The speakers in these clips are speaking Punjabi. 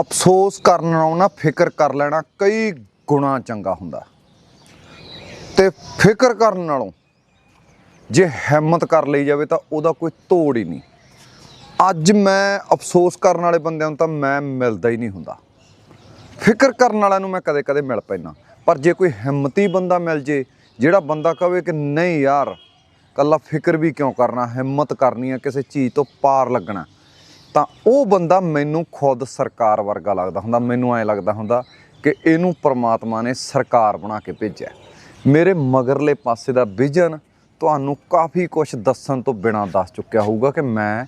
ਅਫਸੋਸ ਕਰਨ ਨਾਲੋਂ ਨਾ ਫਿਕਰ ਕਰ ਲੈਣਾ ਕਈ ਗੁਣਾ ਚੰਗਾ ਹੁੰਦਾ। ਤੇ ਫਿਕਰ ਕਰਨ ਨਾਲੋਂ ਜੇ ਹਿੰਮਤ ਕਰ ਲਈ ਜਾਵੇ ਤਾਂ ਉਹਦਾ ਕੋਈ ਤੋੜ ਹੀ ਨਹੀਂ। ਅੱਜ ਮੈਂ ਅਫਸੋਸ ਕਰਨ ਵਾਲੇ ਬੰਦਿਆਂ ਨੂੰ ਤਾਂ ਮੈਂ ਮਿਲਦਾ ਹੀ ਨਹੀਂ ਹੁੰਦਾ। ਫਿਕਰ ਕਰਨ ਵਾਲਿਆਂ ਨੂੰ ਮੈਂ ਕਦੇ-ਕਦੇ ਮਿਲ ਪੈਣਾ ਪਰ ਜੇ ਕੋਈ ਹਿੰਮਤੀ ਬੰਦਾ ਮਿਲ ਜੇ, ਜਿਹੜਾ ਬੰਦਾ ਕਵੇ ਕਿ ਨਹੀਂ ਯਾਰ, ਕੱਲਾ ਫਿਕਰ ਵੀ ਕਿਉਂ ਕਰਨਾ? ਹਿੰਮਤ ਕਰਨੀ ਹੈ ਕਿਸੇ ਚੀਜ਼ ਤੋਂ ਪਾਰ ਲੱਗਣਾ। ਤਾਂ ਉਹ ਬੰਦਾ ਮੈਨੂੰ ਖੁਦ ਸਰਕਾਰ ਵਰਗਾ ਲੱਗਦਾ ਹੁੰਦਾ। ਮੈਨੂੰ ਐਂ ਲੱਗਦਾ ਹੁੰਦਾ ਕਿ ਇਹਨੂੰ ਪ੍ਰਮਾਤਮਾ ਨੇ ਸਰਕਾਰ ਬਣਾ ਕੇ ਭੇਜਿਆ। ਮੇਰੇ ਮਗਰਲੇ ਪਾਸੇ ਦਾ ਵਿਜ਼ਨ ਤੁਹਾਨੂੰ ਕਾਫੀ ਕੁਝ ਦੱਸਣ ਤੋਂ ਬਿਨਾਂ ਦੱਸ ਚੁੱਕਿਆ ਹੋਊਗਾ ਕਿ ਮੈਂ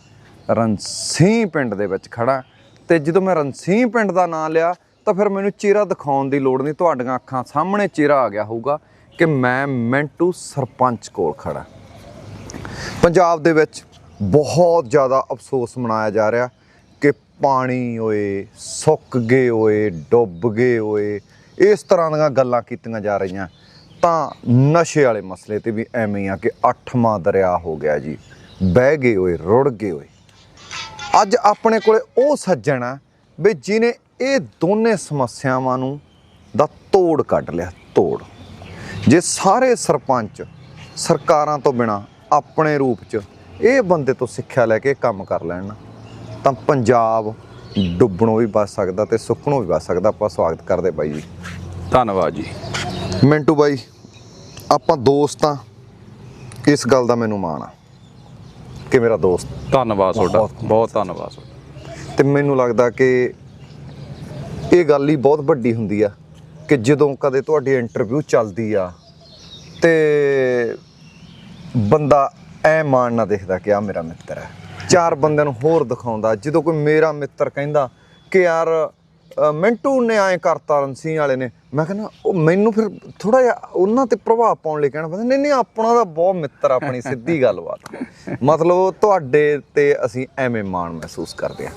ਰਣਸੀ ਪਿੰਡ ਦੇ ਵਿੱਚ ਖੜਾ ਤੇ ਜਦੋਂ ਮੈਂ ਰਣਸੀ ਪਿੰਡ ਦਾ ਨਾਂ ਲਿਆ ਤਾਂ ਫਿਰ ਮੈਨੂੰ ਚਿਹਰਾ ਦਿਖਾਉਣ ਦੀ ਲੋੜ ਨਹੀਂ, ਤੁਹਾਡੀਆਂ ਅੱਖਾਂ ਸਾਹਮਣੇ ਚਿਹਰਾ ਆ ਗਿਆ ਹੋਊਗਾ ਕਿ ਮੈਂ ਮਿੰਟੂ ਸਰਪੰਚ ਕੋਲ ਖੜਾ ਪੰਜਾਬ ਦੇ ਵਿੱਚ ਬਹੁਤ ਜ਼ਿਆਦਾ ਅਫਸੋਸ ਮਨਾਇਆ ਜਾ ਰਿਹਾ ਕਿ ਪਾਣੀ ਓਏ, ਸੁੱਕ ਗਏ ਓਏ, ਡੁੱਬ ਗਏ ਓਏ, ਇਸ ਤਰ੍ਹਾਂ ਦੀਆਂ ਗੱਲਾਂ ਕੀਤੀਆਂ ਜਾ ਰਹੀਆਂ। ਤਾਂ ਨਸ਼ੇ ਵਾਲੇ ਮਸਲੇ ਤੇ ਵੀ ਐਵੇਂ ਆ ਕਿ ਅੱਠਵਾਂ ਦਰਿਆ ਹੋ ਗਿਆ ਜੀ। ਬਹਿ ਗਏ ਓਏ, ਰੁੜ ਗਏ ਓਏ। ਅੱਜ ਆਪਣੇ ਕੋਲੇ ਉਹ ਸੱਜਣ ਆ ਵੀ ਜਿਨੇ ਇਹ ਦੋਨੇ ਸਮੱਸਿਆਵਾਂ ਨੂੰ ਦਾ ਤੋੜ ਕੱਢ ਲਿਆ, ਤੋੜ। ਜੇ ਸਾਰੇ ਸਰਪੰਚ ਸਰਕਾਰਾਂ ਤੋਂ ਬਿਨਾ ਆਪਣੇ ਰੂਪ 'ਚ ਇਹ ਬੰਦੇ ਤੋਂ ਸਿੱਖਿਆ ਲੈ ਕੇ ਕੰਮ ਕਰ ਲੈਣ। ਤਾਂ ਪੰਜਾਬ ਡੁੱਬਣੋਂ ਵੀ ਬਚ ਸਕਦਾ ਤੇ ਸੁੱਕਣੋਂ ਵੀ ਬਚ ਸਕਦਾ। ਆਪਾਂ ਸਵਾਗਤ ਕਰਦੇ ਬਾਈ ਜੀ। ਧੰਨਵਾਦ ਜੀ। ਮਿੰਟੂ ਬਾਈ ਆਪਾਂ ਦੋਸਤ ਆ ਇਸ ਗੱਲ ਦਾ ਮੈਨੂੰ ਮਾਣ ਆ ਕਿ ਮੇਰਾ ਦੋਸਤ ਧੰਨਵਾਦ ਤੁਹਾਡਾ। ਬਹੁਤ ਧੰਨਵਾਦ ਤੁਹਾਡਾ। ਤੇ ਮੈਨੂੰ ਲੱਗਦਾ ਕਿ ਇਹ ਗੱਲ ਹੀ ਬਹੁਤ ਵੱਡੀ ਹੁੰਦੀ ਆ ਕਿ ਜਦੋਂ ਕਦੇ ਤੁਹਾਡੀ ਇੰਟਰਵਿਊ ਚੱਲਦੀ ਆ ਤੇ ਬੰਦਾ ਐ ਮਾਣ ਨਾ ਦੇਖਦਾ ਕਿ ਆ ਮੇਰਾ ਮਿੱਤਰ ਹੈ। ਚਾਰ ਬੰਦਿਆਂ ਨੂੰ ਹੋਰ ਦਿਖਾਉਂਦਾ ਜਦੋਂ ਕੋਈ ਮੇਰਾ ਮਿੱਤਰ ਕਹਿੰਦਾ ਕਿ ਯਾਰ ਮਿੰਟੂ ਨੇ ਐਂ ਕਰਤਾ ਰਣਸੀ ਵਾਲੇ ਨੇ ਮੈਂ ਕਹਿੰਦਾ ਉਹ ਮੈਨੂੰ ਫਿਰ ਥੋੜਾ ਜਿਹਾ ਉਹਨਾਂ ਤੇ ਪ੍ਰਭਾਵ ਪਾਉਣ ਲਈ ਕਹਿਣਾ ਪੈਂਦਾ ਨਹੀਂ ਨਹੀਂ ਆਪਣਾ ਦਾ ਬਹੁਤ ਮਿੱਤਰ ਆਪਣੀ ਸਿੱਧੀ ਗੱਲਬਾਤ। ਮਤਲਬ ਤੁਹਾਡੇ ਤੇ ਅਸੀਂ ਐਵੇਂ ਮਾਣ ਮਹਿਸੂਸ ਕਰਦੇ ਆ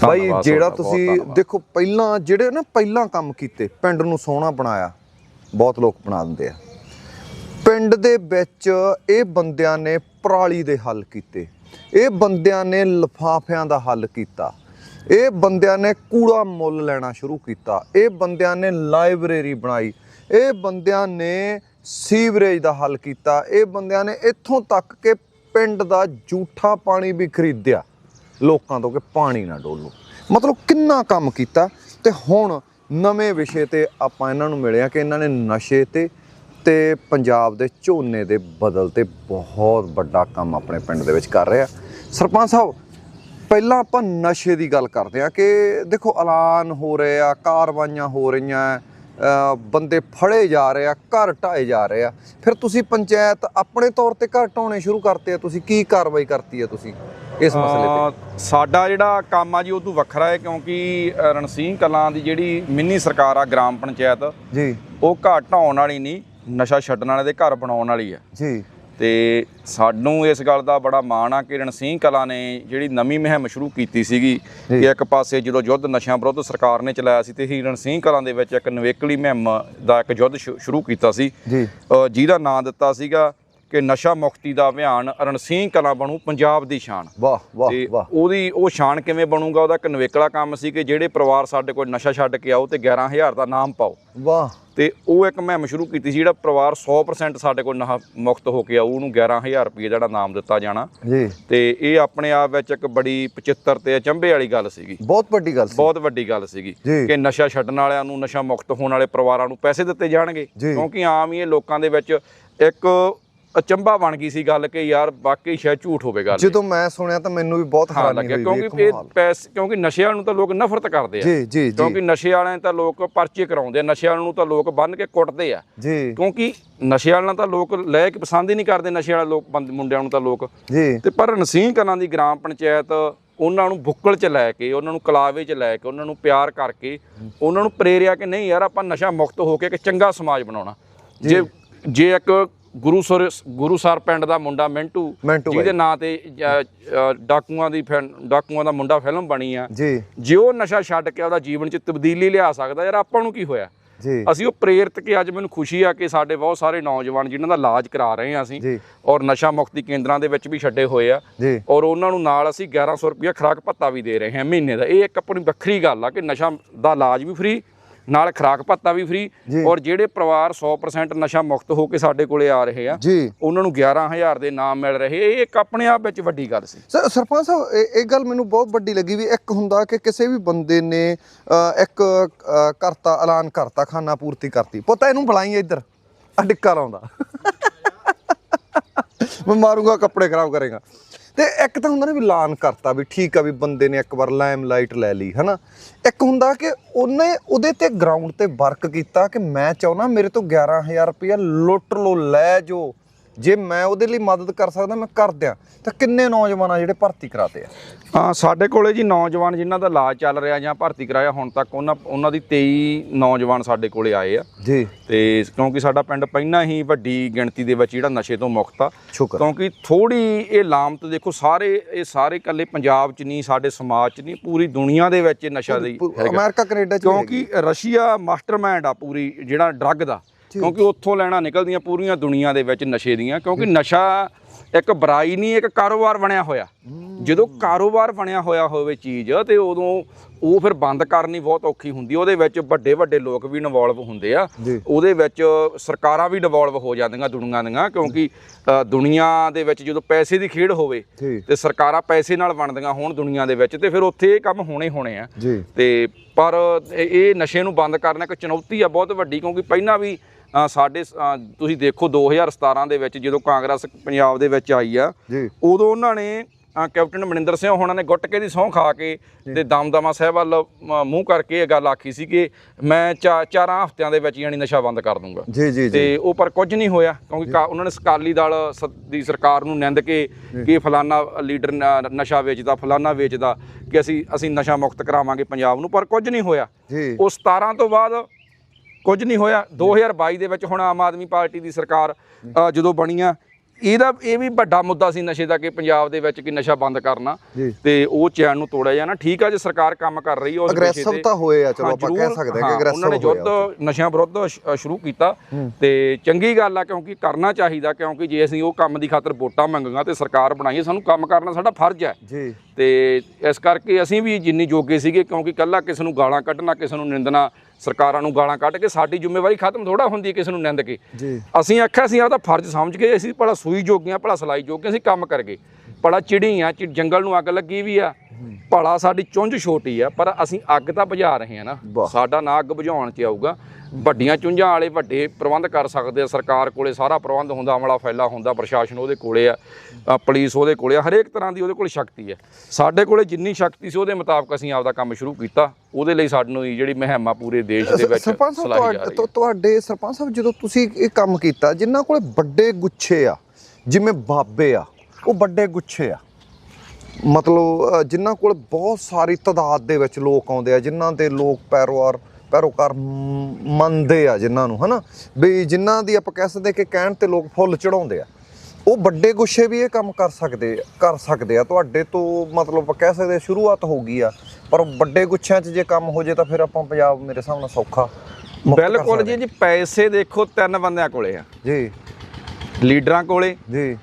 ਧੰਨਵਾਦ ਜਿਹੜਾ ਤੁਸੀਂ। ਦੇਖੋ ਪਹਿਲਾਂ ਜਿਹੜੇ ਨਾ ਪਹਿਲਾਂ ਕੰਮ ਕੀਤੇ ਪਿੰਡ ਨੂੰ ਸੋਹਣਾ ਬਣਾਇਆ ਬਹੁਤ ਲੋਕ ਬਣਾ ਦਿੰਦੇ ਆ। ਪਿੰਡ ਦੇ ਵਿੱਚ ਇਹ ਬੰਦਿਆਂ ਨੇ ਪਰਾਲੀ ਦੇ ਹੱਲ ਕੀਤੇ। ਇਹ ਬੰਦਿਆਂ ਨੇ ਲਫਾਫਿਆਂ ਦਾ ਹੱਲ ਕੀਤਾ। ਇਹ ਬੰਦਿਆਂ ਨੇ ਕੂੜਾ ਮੁੱਲ ਲੈਣਾ ਸ਼ੁਰੂ ਕੀਤਾ। ਇਹ ਬੰਦਿਆਂ ਨੇ ਲਾਇਬ੍ਰੇਰੀ ਬਣਾਈ। ਇਹ ਬੰਦਿਆਂ ਨੇ ਸੀਵਰੇਜ ਦਾ ਹੱਲ ਕੀਤਾ। ਇਹ ਬੰਦਿਆਂ ਨੇ ਇੱਥੋਂ ਤੱਕ ਕਿ ਪਿੰਡ ਦਾ ਜੂਠਾ ਪਾਣੀ ਵੀ ਖਰੀਦਿਆ। ਲੋਕਾਂ ਤੋਂ ਕਿ ਪਾਣੀ ਨਾ ਡੋਲੋ। ਮਤਲਬ ਕਿੰਨਾ ਕੰਮ ਕੀਤਾ। ਤੇ ਹੁਣ ਨਵੇਂ ਵਿਸ਼ੇ ਤੇ ਆਪਾਂ ਇਹਨਾਂ ਨੂੰ ਮਿਲਿਆ ਕਿ ਇਹਨਾਂ ਨੇ ਨਸ਼ੇ ਤੇ ਤੇ ਪੰਜਾਬ ਦੇ ਝੋਨੇ ਦੇ ਬਦਲ ਤੇ ਬਹੁਤ ਵੱਡਾ ਕੰਮ ਆਪਣੇ ਪਿੰਡ ਦੇ ਵਿੱਚ ਕਰ ਰਿਹਾ। ਸਰਪੰਚ ਸਾਹਿਬ ਪਹਿਲਾਂ ਆਪਾਂ ਨਸ਼ੇ ਦੀ ਗੱਲ ਕਰਦੇ ਆ ਕਿ ਦੇਖੋ ਐਲਾਨ ਹੋ ਰਹੇ ਆ ਕਾਰਵਾਈਆਂ ਹੋ ਰਹੀਆਂ ਬੰਦੇ ਫੜੇ ਜਾ ਰਹੇ ਆ ਘਰ ਢਾਏ ਜਾ ਰਹੇ ਆ। ਫਿਰ ਤੁਸੀਂ ਪੰਚਾਇਤ ਆਪਣੇ ਤੌਰ ਤੇ ਘਰ ਢਾਉਣੇ ਸ਼ੁਰੂ ਕਰਤੇ ਆ ਤੁਸੀਂ ਕੀ ਕਾਰਵਾਈ ਕਰਤੀ ਆ ਤੁਸੀਂ ਇਸ ਮਸਲੇ ਤੇ? ਸਾਡਾ ਜਿਹੜਾ ਕੰਮ ਆ ਜੀ ਉਹ ਤੋਂ ਵੱਖਰਾ ਹੈ ਕਿਉਂਕਿ ਅਹ ਰਣਸੀਂਹ ਕਲਾਂ ਦੀ ਜਿਹੜੀ ਮਿੰਨੀ ਸਰਕਾਰ ਆ ਗ੍ਰਾਮ ਪੰਚਾਇਤ ਜੀ। ਉਹ ਘਰ ਢਾਉਣ ਵਾਲੀ ਨਹੀਂ ਨਸ਼ਾ ਛੱਡਣ ਵਾਲੇ ਦੇ ਘਰ ਬਣਾਉਣ ਵਾਲੀ ਆ। ਜੀ। ਤੇ ਸਾਨੂੰ ਇਸ ਗੱਲ ਦਾ ਬੜਾ ਮਾਣ ਆ ਕਿ ਰਣਸੀਂਹ ਕਲਾਂ ਨੇ ਜਿਹੜੀ ਨਵੀਂ ਮੁਹਿੰਮ ਸ਼ੁਰੂ ਕੀਤੀ ਸੀਗੀ। ਕਿ ਇੱਕ ਪਾਸੇ ਜਦੋਂ ਯੁੱਧ ਨਸ਼ਿਆਂ ਵਿਰੁੱਧ ਸਰਕਾਰ ਨੇ ਚਲਾਇਆ ਸੀ ਤੇ ਹੀ ਰਣਸੀਂਹ ਕਲਾਂ ਦੇ ਵਿੱਚ ਇੱਕ ਨਵੇਕਲੀ ਮੁਹਿੰਮ ਦਾ ਇੱਕ ਯੁੱਧ ਸ਼ੁਰੂ ਕੀਤਾ ਸੀ। ਜਿਹਦਾ ਨਾਂ ਦਿੱਤਾ ਸੀਗਾ ਕਿ ਨਸ਼ਾ ਮੁਕਤੀ ਦਾ ਅਭਿਆਨ ਰਣਸੀਂਹ ਕਲਾਂ ਬਣੂ ਪੰਜਾਬ ਦੀ ਸ਼ਾਨ। ਵਾਹ ਵਾਹ ਵਾਹ। ਉਹਦੀ ਉਹ ਸ਼ਾਨ ਕਿਵੇਂ ਬਣੂਗਾ ਉਹਦਾ ਇੱਕ ਨਵੇਕਲਾ ਕੰਮ ਸੀ ਕਿ ਜਿਹੜੇ ਪਰਿਵਾਰ ਸਾਡੇ ਕੋਲ ਨਸ਼ਾ ਛੱਡ ਕੇ ਆਓ ਤੇ 11000 ਦਾ ਨਾਮ ਪਾਓ। ਵਾਹ। ਤੇ ਉਹ ਇੱਕ ਮੁਹਿੰਮ ਸ਼ੁਰੂ ਕੀਤੀ ਸੀ ਜਿਹੜਾ ਪਰਿਵਾਰ 100% ਸਾਡੇ ਕੋਲ ਨਸ਼ਾ ਮੁਕਤ ਹੋ ਕੇ ਆਊ ਉਹਨੂੰ 11000 ਰੁਪਏ ਜਿਹੜਾ ਨਾਮ ਦਿੱਤਾ ਜਾਣਾ। ਜੀ। ਤੇ ਇਹ ਆਪਣੇ ਆਪ ਵਿੱਚ ਇੱਕ ਬੜੀ 75 ਤੇ ਅਚੰਭੇ ਵਾਲੀ ਗੱਲ ਸੀਗੀ। ਬਹੁਤ ਵੱਡੀ ਗੱਲ ਸੀ। ਬਹੁਤ ਵੱਡੀ ਗੱਲ ਸੀਗੀ। ਕਿ ਨਸ਼ਾ ਛੱਡਣ ਵਾਲਿਆਂ ਨੂੰ ਨਸ਼ਾ ਮੁਕਤ ਹੋਣ ਵਾਲੇ ਪਰਿਵਾਰਾਂ ਨੂੰ ਪੈਸੇ ਦਿੱਤੇ ਜਾਣਗੇ। ਕਿਉਂਕਿ ਆਮ ਹੀ ਇਹ ਲੋਕਾਂ ਦੇ ਵਿੱਚ ਇੱਕ ਅਚੰਭਾ ਬਣ ਗਈ ਸੀ ਗੱਲ ਕਿ ਯਾਰ ਵਾਕਈ ਸ਼ਾਇਦ ਝੂਠ ਹੋਵੇ ਗੱਲ ਜਦੋਂ ਮੈਂ ਸੁਣਿਆ ਤਾਂ ਮੈਨੂੰ ਵੀ ਬਹੁਤ ਹੈਰਾਨੀ ਹੋਈ ਕਿਉਂਕਿ ਇਹ। ਪੈਸੇ ਕਿਉਂਕਿ ਨਸ਼ੇ ਵਾਲਿਆਂ ਨੂੰ ਤਾਂ ਲੋਕ ਨਫ਼ਰਤ ਕਰਦੇ ਆ। ਜੀ ਜੀ ਜੀ। ਕਿਉਂਕਿ ਨਸ਼ੇ ਵਾਲਿਆਂ ਤਾਂ ਲੋਕ ਪਰਚੇ ਕਰਾਉਂਦੇ ਆ ਨਸ਼ੇ ਵਾਲਿਆਂ ਨੂੰ ਤਾਂ ਲੋਕ ਬੰਨ ਕੇ ਕੁੱਟਦੇ ਆ। ਜੀ। ਕਿਉਂਕਿ ਨਸ਼ੇ ਵਾਲਿਆਂ ਤਾਂ ਲੋਕ ਲੈ ਕੇ ਪਸੰਦ ਹੀ ਨਹੀਂ ਕਰਦੇ ਨਸ਼ੇ ਵਾਲੇ ਲੋਕ ਮੁੰਡਿਆਂ ਨੂੰ ਤਾਂ ਲੋਕ। ਜੀ। ਤੇ ਪਰ ਨਸੀਹ ਕਲਾਂ ਦੀ ਗ੍ਰਾਮ ਪੰਚਾਇਤ ਉਹਨਾਂ ਨੂੰ ਬੁੱਕਲ ਚ ਲੈ ਕੇ ਉਹਨਾਂ ਨੂੰ ਕਲਾਵੇ ਚ ਲੈ ਕੇ ਉਹਨਾਂ ਨੂੰ ਪਿਆਰ ਕਰਕੇ ਉਹਨਾਂ ਨੂੰ ਪ੍ਰੇਰਿਆ ਕਿ ਨਹੀਂ ਯਾਰ ਆਪਾਂ ਨਸ਼ਾ ਮੁਕਤ ਹੋ ਕੇ ਇੱਕ ਚੰਗਾ ਸਮਾਜ ਬਣਾਉਣਾ। ਜੇ ਜੇ ਇੱਕ ਗੁਰੂ ਸਰ ਗੁਰੂ ਸਰ ਪਿੰਡ ਦਾ ਮੁੰਡਾ ਮਿੰਟੂ ਮਿੰਟੂ ਜਿਹਦੇ ਨਾਂ ਤੇ ਡਾਕੂਆਂ ਦੀ ਡਾਕੂਆਂ ਦਾ ਮੁੰਡਾ ਫਿਲਮ ਬਣੀ ਆ। ਜੀ। ਜੇ ਉਹ ਨਸ਼ਾ ਛੱਡ ਕੇ ਉਹਦਾ ਜੀਵਨ 'ਚ ਤਬਦੀਲੀ ਲਿਆ ਸਕਦਾ ਯਾਰ ਆਪਾਂ ਨੂੰ ਕੀ ਹੋਇਆ? ਜੀ। ਅਸੀਂ ਉਹ ਪ੍ਰੇਰਿਤ ਕੇ ਅੱਜ ਮੈਨੂੰ ਖੁਸ਼ੀ ਆ ਕਿ ਸਾਡੇ ਬਹੁਤ ਸਾਰੇ ਨੌਜਵਾਨ ਜਿਨ੍ਹਾਂ ਦਾ ਇਲਾਜ ਕਰਾ ਰਹੇ ਆ ਅਸੀਂ ਔਰ ਨਸ਼ਾ ਮੁਕਤੀ ਕੇਂਦਰਾਂ ਦੇ ਵਿੱਚ ਵੀ ਛੱਡੇ ਹੋਏ ਆ ਔਰ ਉਹਨਾਂ ਨੂੰ ਨਾਲ ਅਸੀਂ 1100 ਰੁਪਇਆ ਖੁਰਾਕ ਭੱਤਾ ਵੀ ਦੇ ਰਹੇ ਹਾਂ ਮਹੀਨੇ ਦਾ। ਇਹ ਇੱਕ ਆਪਣੀ ਵੱਖਰੀ ਗੱਲ ਆ ਕਿ ਨਸ਼ਾ ਦਾ ਇਲਾਜ ਵੀ ਫ੍ਰੀ ਨਾਲ ਖੁਰਾਕ ਭੱਤਾ ਵੀ ਫ੍ਰੀ। ਔਰ ਜਿਹੜੇ ਪਰਿਵਾਰ 100% ਨਸ਼ਾ ਮੁਕਤ ਹੋ ਕੇ ਸਾਡੇ ਕੋਲੇ ਆ ਰਹੇ ਆ ਜੀ। ਉਹਨਾਂ ਨੂੰ 11000 ਦੇ ਨਾਮ ਮਿਲ ਰਹੇ। ਇਹ ਇੱਕ ਆਪਣੇ ਆਪ ਵਿੱਚ ਵੱਡੀ ਗੱਲ ਸੀ। ਸਰ ਸਰਪੰਚ ਸਾਹਿਬ ਇਹ ਗੱਲ ਮੈਨੂੰ ਬਹੁਤ ਵੱਡੀ ਲੱਗੀ ਵੀ ਇੱਕ ਹੁੰਦਾ ਕਿ ਕਿਸੇ ਵੀ ਬੰਦੇ ਨੇ ਇੱਕ ਕਰਤਾ ਐਲਾਨ ਕਰਤਾ ਖਾਨਾ ਪੂਰਤੀ ਕਰਤੀ। ਪੁੱਤ ਇਹਨੂੰ ਬੁਲਾਈ ਇੱਧਰ। ਆ ਡਿੱਕਾ ਲਾਉਂਦਾ। ਮੈਂ ਮਾਰੂੰਗਾ ਕੱਪੜੇ ਖਰਾਬ ਕਰੇਗਾ। ਤੇ ਇੱਕ ਤਾਂ ਹੁੰਦਾ ਨਾ ਵੀ ਐਲਾਨ ਕਰਤਾ ਵੀ ਠੀਕ ਆ ਵੀ ਬੰਦੇ ਨੇ ਇੱਕ ਵਾਰ ਲਾਈਮ ਲਾਈਟ ਲੈ ਲਈ, ਹਨਾ? ਇੱਕ ਹੁੰਦਾ ਕਿ ਉਹਨੇ ਉਹਦੇ ਤੇ ਗਰਾਊਂਡ ਤੇ ਵਰਕ ਕੀਤਾ ਕਿ ਮੈਂ ਚਾਹੁੰਦਾ ਮੇਰੇ ਤੋਂ 11000 ਰੁਪਇਆ ਲੁੱਟ ਲੋ ਲੈ ਜੋ ਜੇ ਮੈਂ ਉਹਦੇ ਲਈ ਮਦਦ ਕਰ ਸਕਦਾ ਮੈਂ ਕਰ ਦਿਆਂ ਤਾਂ ਕਿੰਨੇ ਨੌਜਵਾਨ ਆ ਜਿਹੜੇ ਭਰਤੀ ਕਰਾਤੇ ਆ? ਹਾਂ ਸਾਡੇ ਕੋਲੇ ਜੀ ਨੌਜਵਾਨ ਜਿਨ੍ਹਾਂ ਦਾ ਇਲਾਜ ਚੱਲ ਰਿਹਾ ਜਾਂ ਭਰਤੀ ਕਰਾਇਆ ਹੁਣ ਤੱਕ ਉਹਨਾਂ ਉਹਨਾਂ ਦੀ 23 ਨੌਜਵਾਨ ਸਾਡੇ ਕੋਲੇ ਆਏ ਆ। ਜੀ। ਤੇ ਕਿਉਂਕਿ ਸਾਡਾ ਪਿੰਡ ਪਹਿਲਾਂ ਹੀ ਵੱਡੀ ਗਿਣਤੀ ਦੇ ਵਿੱਚ ਜਿਹੜਾ ਨਸ਼ੇ ਤੋਂ ਮੁਕਤ ਆ। ਕਿਉਂਕਿ ਥੋੜੀ ਇਹ ਲਾਮਤ ਦੇਖੋ ਸਾਰੇ ਇਹ ਸਾਰੇ ਇਕੱਲੇ ਪੰਜਾਬ 'ਚ ਨਹੀਂ ਸਾਡੇ ਸਮਾਜ 'ਚ ਨਹੀਂ ਪੂਰੀ ਦੁਨੀਆ ਦੇ ਵਿੱਚ ਇਹ ਨਸ਼ਾ ਦੀ ਅਮਰੀਕਾ ਕੈਨੇਡਾ ਚ। ਕਿਉਂਕਿ ਰਸ਼ੀਆ ਮਾਸਟਰਮਾਈਂਡ ਆ ਪੂਰੀ ਜਿਹੜਾ ਡਰੱਗ ਦਾ। ਕਿਉਂਕਿ ਉੱਥੋਂ ਲੈਣਾ ਨਿਕਲਦੀਆਂ ਪੂਰੀਆਂ ਦੁਨੀਆ ਦੇ ਵਿੱਚ ਨਸ਼ੇ ਦੀਆਂ ਕਿਉਂਕਿ ਨਸ਼ਾ ਇੱਕ ਬੁਰਾਈ ਨਹੀਂ ਇੱਕ ਕਾਰੋਬਾਰ ਬਣਿਆ ਹੋਇਆ। ਜਦੋਂ ਕਾਰੋਬਾਰ ਬਣਿਆ ਹੋਇਆ ਹੋਵੇ ਚੀਜ਼ ਤੇ ਉਦੋਂ ਉਹ ਫਿਰ ਬੰਦ ਕਰਨੀ ਬਹੁਤ ਔਖੀ ਹੁੰਦੀ। ਉਹਦੇ ਵਿੱਚ ਵੱਡੇ ਵੱਡੇ ਲੋਕ ਵੀ ਇਨਵੋਲਵ ਹੁੰਦੇ ਆ। ਉਹਦੇ ਵਿੱਚ ਸਰਕਾਰਾਂ ਵੀ ਇਨਵੋਲਵ ਹੋ ਜਾਂਦੀਆਂ ਦੁਨੀਆ ਦੀਆਂ ਕਿਉਂਕਿ ਦੁਨੀਆ ਦੇ ਵਿੱਚ ਜਦੋਂ ਪੈਸੇ ਦੀ ਖੇਡ ਹੋਵੇ ਤੇ ਸਰਕਾਰਾਂ ਪੈਸੇ ਨਾਲ ਬਣਦੀਆਂ ਹੋਣ ਦੁਨੀਆ ਦੇ ਵਿੱਚ ਤੇ ਫਿਰ ਉੱਥੇ ਇਹ ਕੰਮ ਹੋਣੇ ਹੋਣੇ ਆ। ਤੇ ਪਰ ਇਹ ਨਸ਼ੇ ਨੂੰ ਬੰਦ ਕਰਨਾ ਇੱਕ ਚੁਣੌਤੀ ਆ ਬਹੁਤ ਵੱਡੀ ਕਿਉਂਕਿ ਪਹਿਲਾਂ ਵੀ ਸਾਡੇ ਤੁਸੀਂ ਦੇਖੋ 2017 ਦੇ ਵਿੱਚ ਜਦੋਂ ਕਾਂਗਰਸ ਪੰਜਾਬ ਦੇ ਵਿੱਚ ਆਈ ਆ ਉਦੋਂ ਉਹਨਾਂ ਨੇ ਕੈਪਟਨ ਮਨਿੰਦਰ ਸਿੰਘ ਹੋਣਾ ਨੇ ਗੁੱਟਕੇ ਦੀ ਸਹੁੰ ਖਾ ਕੇ ਤੇ ਦਮਦਮਾ ਸਾਹਿਬ ਵੱਲ ਮੂੰਹ ਕਰਕੇ ਇਹ ਗੱਲ ਆਖੀ ਸੀ ਕਿ ਮੈਂ ਚਾਰਾਂ ਹਫ਼ਤਿਆਂ ਦੇ ਵਿੱਚ ਯਾਨੀ ਨਸ਼ਾ ਬੰਦ ਕਰ ਦੂੰਗਾ। ਜੀ ਜੀ ਤੇ ਉਹ ਪਰ ਕੁਝ ਨਹੀਂ ਹੋਇਆ ਕਿਉਂਕਿ ਕਾ- ਉਹਨਾਂ ਨੇ ਸਕਾਲੀ ਦਲ ਸ- ਦੀ ਸਰਕਾਰ ਨੂੰ ਨਿੰਦ ਕੇ ਕਿ ਫਲਾਨਾ ਲੀਡਰ ਨਸ਼ਾ ਵੇਚਦਾ ਫਲਾਨਾ ਵੇਚਦਾ ਕਿ ਅਸੀਂ ਅਸੀਂ ਨਸ਼ਾ ਮੁਕਤ ਕਰਾਵਾਂਗੇ ਪੰਜਾਬ ਨੂੰ ਪਰ ਕੁਝ ਨਹੀਂ ਹੋਇਆ। ਉਹ 17 ਤੋਂ ਬਾਅਦ ਕੁਝ ਨਹੀਂ ਹੋਇਆ। 2022 ਦੇ ਵਿੱਚ ਹੁਣ ਆਮ ਆਦਮੀ ਪਾਰਟੀ ਦੀ ਸਰਕਾਰ ਜਦੋਂ ਬਣੀ ਆ ਇਹਦਾ ਇਹ ਵੀ ਵੱਡਾ ਮੁੱਦਾ ਸੀ ਨਸ਼ੇ ਦਾ ਕਿ ਪੰਜਾਬ ਦੇ ਵਿੱਚ ਕਿ ਨਸ਼ਾ ਬੰਦ ਕਰਨਾ। ਤੇ ਉਹ ਚੈਨ ਨੂੰ ਤੋੜਿਆ ਜਾਣਾ। ਠੀਕ ਆ ਜੇ ਸਰਕਾਰ ਕੰਮ ਕਰ ਰਹੀ ਹੈ ਉਸ ਵਿਸ਼ੇ ਅਗਰੈਸਿਵ ਤੇ। ਹੋਏ ਆ ਚਲੋ ਆਪਾਂ ਕਹਿ ਸਕਦੇ ਹਾਂ ਕਿ ਉਹਨਾਂ ਨੇ ਅਗਰੈਸਿਵ ਯੁੱਧ ਨਸ਼ਿਆਂ ਵਿਰੁੱਧ ਸ਼ੁਰੂ ਕੀਤਾ। ਤੇ ਚੰਗੀ ਗੱਲ ਆ ਕਿਉਂਕਿ ਕਰਨਾ ਚਾਹੀਦਾ ਕਿਉਂਕਿ ਜੇ ਅਸੀਂ ਉਹ ਕੰਮ ਦੀ ਖਾਤਰ ਵੋਟਾਂ ਮੰਗਾਂਗਾ ਤੇ ਸਰਕਾਰ ਬਣਾਈਏ ਸਾਨੂੰ ਕੰਮ ਕਰਨਾ ਸਾਡਾ ਫਰਜ਼ ਹੈ ਜੀ। ਤੇ ਇਸ ਕਰਕੇ ਅਸੀਂ ਵੀ ਜਿੰਨੀ ਜੋਗੇ ਸੀਗੇ ਕਿਉਂਕਿ ਕੱਲਾ ਕਿਸੇ ਨੂੰ ਗਾਲਾਂ ਕੱਢਣਾ ਕਿਸੇ ਨੂੰ ਨਿੰਦਣਾ ਸਰਕਾਰਾਂ ਨੂੰ ਗਾਲਾਂ ਕੱਢ ਕੇ ਸਾਡੀ ਜ਼ਿੰਮੇਵਾਰੀ ਖਤਮ ਥੋੜਾ ਹੁੰਦੀ ਹੈ ਕਿਸੇ ਨੂੰ ਨਿੰਦ ਕੇ। ਜੀ। ਅਸੀਂ ਆਖਿਆ ਅਸੀਂ ਆਪਦਾ ਫਰਜ਼ ਸਮਝ ਕੇ ਅਸੀਂ ਭਲਾ ਸੂਈ ਜੋਗੀਆਂ ਭਲਾ ਸਲਾਈ ਜੋਗੇ ਅਸੀਂ ਕੰਮ ਕਰਗੇ ਭਲਾ ਚਿੜੀ ਆ ਜੰਗਲ ਨੂੰ ਅੱਗ ਲੱਗੀ ਵੀ ਆ। ਭਲਾ ਸਾਡੀ ਚੁੰਝ ਛੋਟੀ ਆ ਪਰ ਅਸੀਂ ਅੱਗ ਤਾਂ ਬੁਝਾ ਰਹੇ ਆ ਨਾ। ਸਾਡਾ ਨਾ ਅੱਗ ਬੁਝਾਉਣ 'ਚ ਆਊਗਾ। ਵੱਡੀਆਂ ਚੁੰਝਾਂ ਵਾਲੇ ਵੱਡੇ ਪ੍ਰਬੰਧ ਕਰ ਸਕਦੇ ਆ ਸਰਕਾਰ ਕੋਲੇ ਸਾਰਾ ਪ੍ਰਬੰਧ ਹੁੰਦਾ ਅਮਲਾ ਫੈਲਾ ਹੁੰਦਾ ਪ੍ਰਸ਼ਾਸਨ ਉਹਦੇ ਕੋਲੇ ਆ ਪੁਲਿਸ ਉਹਦੇ ਕੋਲੇ ਆ ਹਰੇਕ ਤਰ੍ਹਾਂ ਦੀ ਉਹਦੇ ਕੋਲ ਸ਼ਕਤੀ ਹੈ ਸਾਡੇ ਕੋਲੇ ਜਿੰਨੀ ਸ਼ਕਤੀ ਸੀ ਉਹਦੇ ਮੁਤਾਬਕ ਅਸੀਂ ਆਪਦਾ ਕੰਮ ਸ਼ੁਰੂ ਕੀਤਾ। ਉਹਦੇ ਲਈ ਸਾਨੂੰ ਜਿਹੜੀ ਮੁਹਿੰਮ ਪੂਰੇ ਦੇਸ਼ ਦੇ ਵਿੱਚ ਸਰਪੰਚ ਸਾਹਿਬ ਤੁਹਾਡੇ ਸਰਪੰਚ ਸਾਹਿਬ ਜਦੋਂ ਤੁਸੀਂ ਇਹ ਕੰਮ ਕੀਤਾ ਜਿਨ੍ਹਾਂ ਕੋਲੇ ਵੱਡੇ ਗੁੱਛੇ ਆ ਜਿਵੇਂ ਬਾਬੇ ਆ ਉਹ ਵੱਡੇ ਗੁੱਛੇ ਆ। ਮਤਲਬ ਜਿਨ੍ਹਾਂ ਕੋਲ ਬਹੁਤ ਸਾਰੀ ਤਾਦਾਦ ਦੇ ਵਿੱਚ ਲੋਕ ਆਉਂਦੇ ਆ ਜਿਨ੍ਹਾਂ ਦੇ ਲੋਕ ਪੈਰੋਕਾਰ ਪੈਰੋਕਾਰ ਮੰਨਦੇ ਆ ਜਿਨ੍ਹਾਂ ਨੂੰ ਹਨਾ? ਵੀ ਜਿਨ੍ਹਾਂ ਦੀ ਆਪਾਂ ਕਹਿ ਸਕਦੇ ਕਿ ਕਹਿਣ ਤੇ ਲੋਕ ਫੁੱਲ ਚੜਾਉਂਦੇ ਆ। ਉਹ ਵੱਡੇ ਗੁੱਛੇ ਵੀ ਇਹ ਕੰਮ ਕਰ ਸਕਦੇ ਕਰ ਸਕਦੇ ਆ। ਤੁਹਾਡੇ ਤੋਂ ਮਤਲਬ ਆਪਾਂ ਕਹਿ ਸਕਦੇ ਸ਼ੁਰੂਆਤ ਹੋ ਗਈ ਆ। ਪਰ ਵੱਡੇ ਗੁੱਛਿਆਂ 'ਚ ਜੇ ਕੰਮ ਹੋ ਜੇ ਤਾਂ ਫਿਰ ਆਪਾਂ ਪੰਜਾਬ ਮੇਰੇ ਹਿਸਾਬ ਨਾਲ ਸੌਖਾ ਬਿਲਕੁਲ ਜੀ ਜੀ ਪੈਸੇ ਦੇਖੋ ਤਿੰਨ ਬੰਦਿਆਂ ਕੋਲੇ ਆ। ਜੀ। ਲੀਡਰਾਂ ਕੋਲੇ ਜੀ।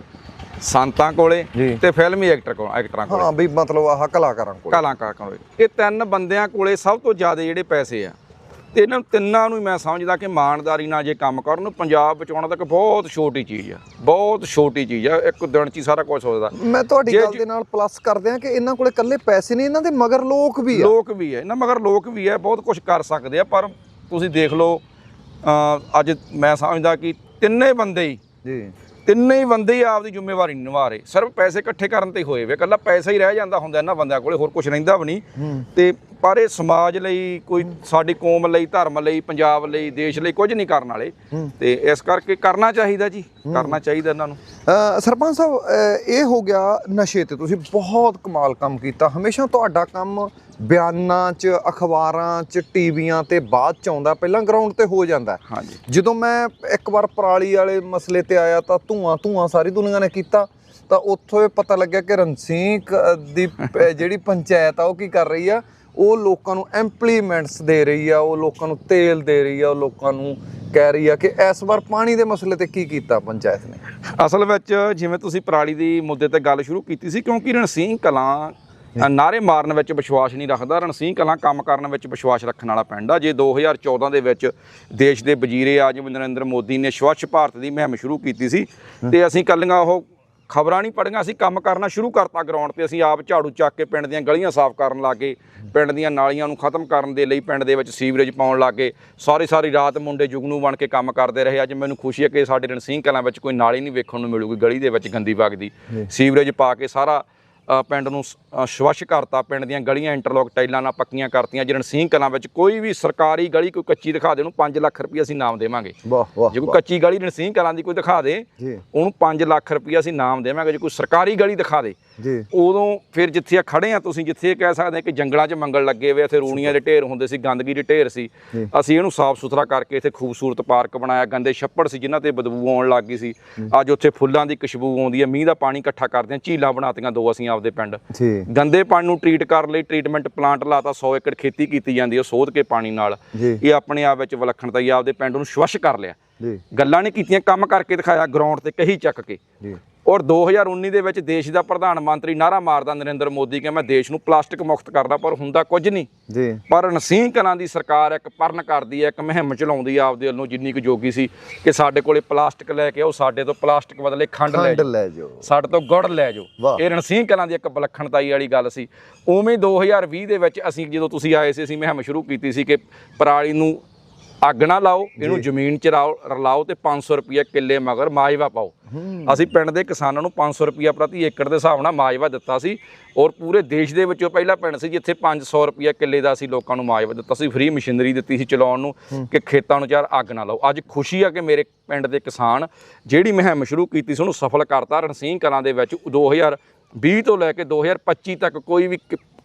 ਸੰਤਾਂ ਕੋਲੇ। ਤੇ ਫਿਲਮੀ ਐਕਟਰ ਕੋਲ ਐਕਟਰਾਂ ਕੋਲੇ। ਹਾਂ ਵੀ ਮਤਲਬ ਆਹ ਕਲਾਕਾਰਾਂ ਕੋਲ। ਕਲਾਕਾਰ ਕੋਲੇ। ਇਹ ਤਿੰਨ ਬੰਦਿਆਂ ਕੋਲੇ ਸਭ ਤੋਂ ਜ਼ਿਆਦਾ ਜਿਹੜੇ ਪੈਸੇ ਆ ਤੇ ਇਹਨਾਂ ਨੂੰ ਤਿੰਨਾਂ ਨੂੰ ਮੈਂ ਸਮਝਦਾ ਕਿ ਇਮਾਨਦਾਰੀ ਨਾਲ ਜੇ ਕੰਮ ਕਰਨ ਪੰਜਾਬ ਬਚਾਉਣਾ ਤਾਂ ਇੱਕ ਬਹੁਤ ਛੋਟੀ ਚੀਜ਼ ਆ ਬਹੁਤ ਛੋਟੀ ਚੀਜ਼ ਆ ਇੱਕ ਦਿਨ 'ਚ ਹੀ ਸਾਰਾ ਕੁਝ ਹੋ ਜਾਂਦਾ। ਮੈਂ ਤੁਹਾਡੀ ਗੱਲ ਦੇ ਨਾਲ ਪਲੱਸ ਕਰਦੇ ਆ ਕਿ ਇਹਨਾਂ ਕੋਲੇ ਇਕੱਲੇ ਪੈਸੇ ਨਹੀਂ ਇਹਨਾਂ ਦੇ ਮਗਰ ਲੋਕ ਵੀ ਆ। ਲੋਕ ਵੀ ਹੈ ਇਹਨਾਂ ਮਗਰ ਲੋਕ ਵੀ ਹੈ ਬਹੁਤ ਕੁਝ ਕਰ ਸਕਦੇ ਆ ਪਰ ਤੁਸੀਂ ਦੇਖ ਲਓ ਅੱਜ ਮੈਂ ਸਮਝਦਾ ਕਿ ਤਿੰਨੇ ਬੰਦੇ ਹੀ ਜੀ। ਤਿੰਨੇ ਹੀ ਬੰਦੇ ਹੀ ਆਪਦੀ ਜ਼ਿੰਮੇਵਾਰੀ ਨਿਭਾ ਰਹੇ। ਸਿਰਫ ਪੈਸੇ ਇਕੱਠੇ ਕਰਨ ਤੇ ਹੋਏ ਵੇ ਇਕੱਲਾ ਪੈਸਾ ਹੀ ਰਹਿ ਜਾਂਦਾ ਹੁੰਦਾ ਇਹਨਾਂ ਬੰਦਿਆਂ ਕੋਲੇ ਹੋਰ ਕੁਝ ਰਹਿੰਦਾ ਵੀ ਨਹੀਂ। ਤੇ ਪਰ ਇਹ ਸਮਾਜ ਲਈ ਕੋਈ ਸਾਡੀ ਕੌਮ ਲਈ ਧਰਮ ਲਈ ਪੰਜਾਬ ਲਈ ਦੇਸ਼ ਲਈ ਕੁਝ ਨਹੀਂ ਕਰਨ ਵਾਲੇ। ਤੇ ਇਸ ਕਰਕੇ ਕਰਨਾ ਚਾਹੀਦਾ ਜੀ ਕਰਨਾ ਚਾਹੀਦਾ ਇਹਨਾਂ ਨੂੰ। ਸਰਪੰਚ ਸਾਹਿਬ ਇਹ ਹੋ ਗਿਆ ਨਸ਼ੇ ਤੇ। ਤੁਸੀਂ ਬਹੁਤ ਕਮਾਲ ਕੰਮ ਕੀਤਾ। ਹਮੇਸ਼ਾ ਤੁਹਾਡਾ ਕੰਮ ਬਿਆਨਾਂ 'ਚ ਅਖਬਾਰਾਂ 'ਚ ਟੀਵੀਆਂ ਤੇ ਬਾਅਦ 'ਚ ਆਉਂਦਾ। ਪਹਿਲਾਂ ਗਰਾਊਂਡ ਤੇ ਹੋ ਜਾਂਦਾ। ਹਾਂਜੀ। ਜਦੋਂ ਮੈਂ ਇੱਕ ਵਾਰ ਪਰਾਲੀ ਵਾਲੇ ਮਸਲੇ ਤੇ ਆਇਆ ਤਾਂ ਧੂਆਂ ਧੂਆਂ ਸਾਰੀ ਦੁਨੀਆ ਨੇ ਕੀਤਾ। ਤਾਂ ਉੱਥੋਂ ਇਹ ਪਤਾ ਲੱਗਿਆ ਕਿ ਰਣਸੀਂਕ ਦੀ ਜਿਹੜੀ ਪੰਚਾਇਤ ਆ ਉਹ ਕੀ ਕਰ ਰਹੀ ਆ? ਉਹ ਲੋਕਾਂ ਨੂੰ ਐਮਪਲੀਮੈਂਟਸ ਦੇ ਰਹੀ ਆ ਉਹ ਲੋਕਾਂ ਨੂੰ ਤੇਲ ਦੇ ਰਹੀ ਆ ਉਹ ਲੋਕਾਂ ਨੂੰ ਕਹਿ ਰਹੀ ਆ ਕਿ ਇਸ ਵਾਰ ਪਾਣੀ ਦੇ ਮਸਲੇ ਤੇ ਕੀ ਕੀਤਾ ਪੰਚਾਇਤ ਨੇ? ਅਸਲ ਵਿੱਚ ਜਿਵੇਂ ਤੁਸੀਂ ਪਰਾਲੀ ਦੀ ਮੁੱਦੇ ਤੇ ਗੱਲ ਸ਼ੁਰੂ ਕੀਤੀ ਸੀ ਕਿਉਂਕਿ ਰਣਸੀਂਹ ਕਲਾਂ ਅ, ਨਾਅਰੇ ਮਾਰਨ ਵਿੱਚ ਵਿਸ਼ਵਾਸ ਨਹੀਂ ਰੱਖਦਾ ਰਣਸੀਂਹ ਕਲਾਂ ਕੰਮ ਕਰਨ ਵਿੱਚ ਵਿਸ਼ਵਾਸ ਰੱਖਣ ਵਾਲਾ ਪਿੰਡ ਆ। ਜੇ 2014 ਦੇ ਵਿੱਚ ਦੇਸ਼ ਦੇ ਵਜ਼ੀਰੇ ਆਜਮ ਨਰਿੰਦਰ ਮੋਦੀ ਨੇ ਸਵੱਛ ਭਾਰਤ ਦੀ ਮੁਹਿੰਮ ਸ਼ੁਰੂ ਕੀਤੀ ਸੀ ਤੇ ਅਸੀਂ ਕੱਲੀਆਂ ਉਹ ਖਬਰਾਂ ਨਹੀਂ ਪੜੀਆਂ ਅਸੀਂ ਕੰਮ ਕਰਨਾ ਸ਼ੁਰੂ ਕਰਤਾ ਗਰਾਊਂਡ ਤੇ। ਅਸੀਂ ਆਪ ਝਾੜੂ ਚੱਕ ਕੇ ਪਿੰਡ ਦੀਆਂ ਗਲੀਆਂ ਸਾਫ਼ ਕਰਨ ਲੱਗੇ ਪਿੰਡ ਦੀਆਂ ਨਾਲੀਆਂ ਨੂੰ ਖਤਮ ਕਰਨ ਦੇ ਲਈ ਪਿੰਡ ਦੇ ਵਿੱਚ ਸੀਵਰੇਜ ਪਾਉਣ ਲੱਗੇ। ਸਾਰੀ ਸਾਰੀ ਰਾਤ ਮੁੰਡੇ ਜੁਗਨੂ ਬਣ ਕੇ ਕੰਮ ਕਰਦੇ ਰਹੇ। ਅੱਜ ਮੈਨੂੰ ਖੁਸ਼ੀ ਹੈ ਕਿ ਸਾਡੇ ਰਣਸੀਂਹ ਕਲਾਂ ਵਿੱਚ ਕੋਈ ਨਾਲੀ ਨਹੀਂ ਵੇਖਣ ਨੂੰ ਮਿਲੂਗੀ ਗਲੀ ਦੇ ਵਿੱਚ ਗੰਦੀ ਵਗਦੀ। ਸੀਵਰੇਜ ਪਾ ਕੇ ਸਾਰਾ ਪਿੰਡ ਨੂੰ ਸਵੱਛ ਕਰਤਾ। ਪਿੰਡ ਦੀਆਂ ਗਲੀਆਂ ਇੰਟਰਲੋਕ ਟਾਈਲਾਂ ਨਾਲ ਪੱਕੀਆਂ ਕਰਤੀਆਂ। ਜੇ ਰਣਸੀਂਹ ਕਲਾਂ ਵਿੱਚ ਕੋਈ ਵੀ ਸਰਕਾਰੀ ਗਲੀ ਕੋਈ ਕੱਚੀ ਦਿਖਾ ਦੇ ਉਹਨੂੰ 5 ਲੱਖ ਰੁਪਏ ਅਸੀਂ ਨਾਮ ਦੇਵਾਂਗੇ। ਵਾਹ ਵਾਹ ਜੇ ਕੋਈ ਕੱਚੀ ਗਲੀ ਰਣਸੀਂਹ ਕਲਾਂ ਦੀ ਕੋਈ ਦਿਖਾ ਦੇ ਉਹਨੂੰ 5 ਲੱਖ ਰੁਪਏ ਅਸੀਂ ਨਾਮ ਦੇਵਾਂਗੇ। ਜੇ ਕੋਈ ਸਰਕਾਰੀ ਗਲੀ ਦਿਖਾ ਦੇ ਜੀ। ਉਦੋਂ ਫਿਰ ਜਿੱਥੇ ਆ ਖੜੇ ਆ ਤੁਸੀਂ ਜਿੱਥੇ ਕਹਿ ਸਕਦੇ ਆ ਕਿ ਜੰਗਲਾਂ 'ਚ ਮੰਗਲ ਲੱਗੇ ਹੋਏ ਇੱਥੇ ਰੂਣੀਆਂ ਦੇ ਢੇਰ ਹੁੰਦੇ ਸੀ ਗੰਦਗੀ ਦੇ ਢੇਰ ਸੀ। ਅਸੀਂ ਇਹਨੂੰ ਸਾਫ਼ ਸੁਥਰਾ ਕਰਕੇ ਇੱਥੇ ਖੂਬਸੂਰਤ ਪਾਰਕ ਬਣਾਇਆ ਗੰਦੇ ਛੱਪੜ ਸੀ ਜਿਨ੍ਹਾਂ ਤੇ ਬਦਬੂ ਆਉਣ ਲੱਗ ਗਈ ਸੀ। ਅੱਜ ਉੱਥੇ ਫੁੱਲਾਂ ਦੀ ਖੁਸ਼ਬੂ ਆਉਂਦੀ ਹੈ ਮੀਂਹ ਦਾ ਪਾਣੀ ਇਕੱਠਾ ਕਰਦੇ ਆ ਝੀਲਾਂ ਬਣਾਤੀਆਂ ਦੋ ਅਸੀਂ ਆਪਦੇ ਪਿੰਡ। ਗੰਦੇ ਪਾਣੀ ਨੂੰ ਟ੍ਰੀਟ ਕਰਨ ਲਈ ਟ੍ਰੀਟਮੈਂਟ ਪਲਾਂਟ ਲਾਤਾ 100 ਏਕੜ ਖੇਤੀ ਕੀਤੀ ਜਾਂਦੀ ਹੈ ਸੋਧ ਕੇ ਪਾਣੀ ਨਾਲ। ਇਹ ਆਪਣੇ ਆਪ ਵਿੱਚ ਵਿਲੱਖਣਤਾ ਹੀ ਆਪਦੇ ਪਿੰਡ ਨੂੰ ਸਵੱਛ ਕਰ ਲਿਆ। ਜੀ। ਗੱਲਾਂ ਨਹੀਂ ਕੀਤੀਆਂ ਕੰਮ ਕਰਕੇ ਦਿਖਾਇਆ ਗਰਾਊਂਡ ਤੇ ਕਹੀ ਚੱਕ ਕੇ। ਔਰ 2019 ਦੇ ਵਿੱਚ ਦੇਸ਼ ਦਾ ਪ੍ਰਧਾਨ ਮੰਤਰੀ ਨਾਰਾ ਮਾਰਦਾ ਨਰਿੰਦਰ ਮੋਦੀ ਕਿ ਮੈਂ ਦੇਸ਼ ਨੂੰ ਪਲਾਸਟਿਕ ਮੁਕਤ ਕਰਦਾ ਪਰ ਹੁੰਦਾ ਕੁਝ ਨਹੀਂ। ਜੀ। ਪਰ ਨਸੀਹ ਕਲਾਂ ਦੀ ਸਰਕਾਰ ਇੱਕ ਪਰਨ ਕਰਦੀ ਹੈ ਇੱਕ ਮੁਹਿੰਮ ਚਲਾਉਂਦੀ ਆ ਆਪਦੇ ਵੱਲੋਂ ਜਿੰਨੀ ਕੁ ਜੋਗੀ ਸੀ ਕਿ ਸਾਡੇ ਕੋਲੇ ਪਲਾਸਟਿਕ ਲੈ ਕੇ ਆਓ ਸਾਡੇ ਤੋਂ ਪਲਾਸਟਿਕ ਬਦਲੇ ਖੰਡ ਲੈ ਜਾਓ। ਸਾਡੇ ਤੋਂ ਗੁੜ ਲੈ ਜਾਓ। ਇਹ ਰਣਸੀਂਹ ਕਲਾਂ ਦੀ ਇੱਕ ਵਿਲੱਖਣਤਾਈ ਵਾਲੀ ਗੱਲ ਸੀ। ਉਵੇਂ 2020 ਦੇ ਵਿੱਚ ਅਸੀਂ ਜਦੋਂ ਤੁਸੀਂ ਆਏ ਸੀ ਅਸੀਂ ਮੁਹਿੰਮ ਸ਼ੁਰੂ ਕੀਤੀ ਸੀ ਕਿ ਪਰਾਲੀ ਨੂੰ ਅੱਗ ਨਾ ਲਾਓ ਇਹਨੂੰ ਜ਼ਮੀਨ 'ਚ ਰਲਾਓ ਤੇ 500 ਰੁਪਏ ਕਿੱਲੇ ਮਗਰ ਮਾਜਵਾ ਪਾਓ। ਅਸੀਂ ਪਿੰਡ ਦੇ ਕਿਸਾਨਾਂ ਨੂੰ 500 ਰੁਪਏ ਪ੍ਰਤੀ ਏਕੜ ਦੇ ਹਿਸਾਬ ਨਾਲ ਮਾਜਵਾ ਦਿੱਤਾ ਸੀ ਔਰ ਪੂਰੇ ਦੇਸ਼ ਦੇ ਵਿੱਚੋਂ ਪਹਿਲਾ ਪਿੰਡ ਸੀ ਜਿੱਥੇ 500 ਰੁਪਏ ਕਿੱਲੇ ਦਾ ਅਸੀਂ ਲੋਕਾਂ ਨੂੰ ਮਾਜਵਾ ਦਿੱਤਾ ਸੀ। ਫ੍ਰੀ ਮਸ਼ੀਨਰੀ ਦਿੱਤੀ ਸੀ ਚਲਾਉਣ ਨੂੰ ਕਿ ਖੇਤਾਂ ਨੂੰ ਚਾਰ ਅੱਗ ਨਾ ਲਾਓ। ਅੱਜ ਖੁਸ਼ੀ ਆ ਕਿ ਮੇਰੇ ਪਿੰਡ ਦੇ ਕਿਸਾਨ ਜਿਹੜੀ ਮੁਹਿੰਮ ਸ਼ੁਰੂ ਕੀਤੀ ਸੀ ਉਹਨੂੰ ਸਫਲ ਕਰਤਾ। ਰਣਸੀਂਹ ਕਲਾਂ ਦੇ ਵਿੱਚ 2020 ਤੋਂ ਲੈ ਕੇ 2025 ਤੱਕ ਕੋਈ ਵੀ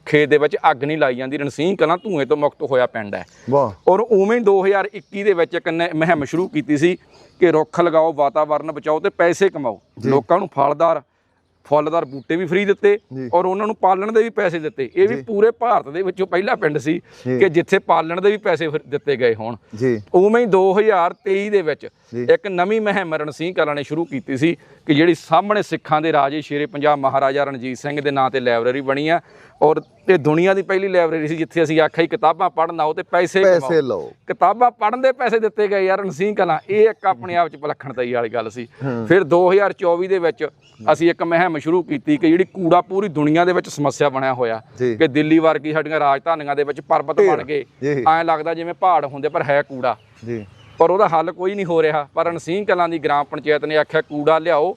ਖੇਤ ਦੇ ਵਿੱਚ ਅੱਗ ਨਹੀਂ ਲਾਈ ਜਾਂਦੀ। ਰਣਸੀਂਹ ਕਲਾਂ ਧੂਏ ਤੋਂ ਮੁਕਤ ਹੋਇਆ ਪਿੰਡ ਹੈ। ਵਾਹ। ਔਰ ਉਵੇਂ ਹੀ 2021 ਦੇ ਵਿੱਚ ਇੱਕ ਮੁਹਿੰਮ ਸ਼ੁਰੂ ਕੀਤੀ ਸੀ ਕਿ ਰੁੱਖ ਲਗਾਓ ਵਾਤਾਵਰਨ ਬਚਾਓ ਤੇ ਪੈਸੇ ਕਮਾਓ। ਲੋਕਾਂ ਨੂੰ ਫਲਦਾਰ ਫੁੱਲਦਾਰ ਬੂਟੇ ਵੀ ਫ੍ਰੀ ਦਿੱਤੇ। ਔਰ ਉਹਨਾਂ ਨੂੰ ਪਾਲਣ ਦੇ ਵੀ ਪੈਸੇ ਦਿੱਤੇ। ਇਹ ਵੀ ਪੂਰੇ ਭਾਰਤ ਦੇ ਵਿੱਚੋਂ ਪਹਿਲਾ ਪਿੰਡ ਸੀ। ਕਿ ਜਿੱਥੇ ਪਾਲਣ ਦੇ ਵੀ ਪੈਸੇ ਦਿੱਤੇ ਗਏ ਹੋਣ। ਉਵੇਂ ਹੀ 2023 ਦੇ ਵਿੱਚ। ਇੱਕ ਨਵੀਂ ਮੁਹਿੰਮ ਰਣਸੀਂਹ ਕਲਾਂ ਨੇ ਸ਼ੁਰੂ ਕੀਤੀ ਸੀ ਕਿ ਜਿਹੜੀ ਸਾਹਮਣੇ ਸਿੱਖਾਂ ਦੇ ਰਾਜੇ ਸ਼ੇਰੇ ਪੰਜਾਬ ਮਹਾਰਾਜਾ ਰਣਜੀਤ ਸਿੰਘ ਦੇ ਨਾਂ ਤੇ ਲਾਇਬ੍ਰੇਰੀ ਬਣੀ ਆ। ਔਰ ਇਹ ਦੁਨੀਆ ਦੀ ਪਹਿਲੀ ਲਾਇਬ੍ਰੇਰੀ ਸੀ ਜਿੱਥੇ ਅਸੀਂ ਆਖਿਆ ਹੀ ਕਿਤਾਬਾਂ ਪੜ੍ਹਨ ਆਓ ਤੇ ਪੈਸੇ ਪੈਸੇ ਲਓ। ਕਿਤਾਬਾਂ ਪੜ੍ਹਨ ਦੇ ਪੈਸੇ ਦਿੱਤੇ ਗਏ ਯਾਰ ਰਣਸੀਂਹ ਕਲਾਂ ਇਹ ਇੱਕ ਆਪਣੇ ਆਪ ਚ ਵਿਲੱਖਣਤਾਈ ਵਾਲੀ ਗੱਲ ਸੀ। ਫਿਰ 2024 ਦੇ ਵਿੱਚ ਅਸੀਂ ਇੱਕ ਮੁਹਿੰਮ ਸ਼ੁਰੂ ਕੀਤੀ ਕਿ ਜਿਹੜੀ ਕੂੜਾ ਪੂਰੀ ਦੁਨੀਆ ਦੇ ਵਿੱਚ ਸਮੱਸਿਆ ਬਣਿਆ ਹੋਇਆ। ਕਿ ਦਿੱਲੀ ਵਰਗੀ ਸਾਡੀਆਂ ਰਾਜਧਾਨੀਆਂ ਦੇ ਵਿੱਚ ਪਰਬਤ ਬਣ ਗਏ। ਐਂ ਲੱਗਦਾ ਜਿਵੇਂ ਪਹਾੜ ਹੁੰਦੇ ਪਰ ਹੈ ਕੂੜਾ। ਜੀ। ਪਰ ਉਹਦਾ ਹੱਲ ਕੋਈ ਨਹੀਂ ਹੋ ਰਿਹਾ। ਪਰ ਰਣਸੀਂਹ ਕਲਾਂ ਦੀ ਗ੍ਰਾਮ ਪੰਚਾਇਤ ਨੇ ਆਖਿਆ ਕੂੜਾ ਲਿਆਓ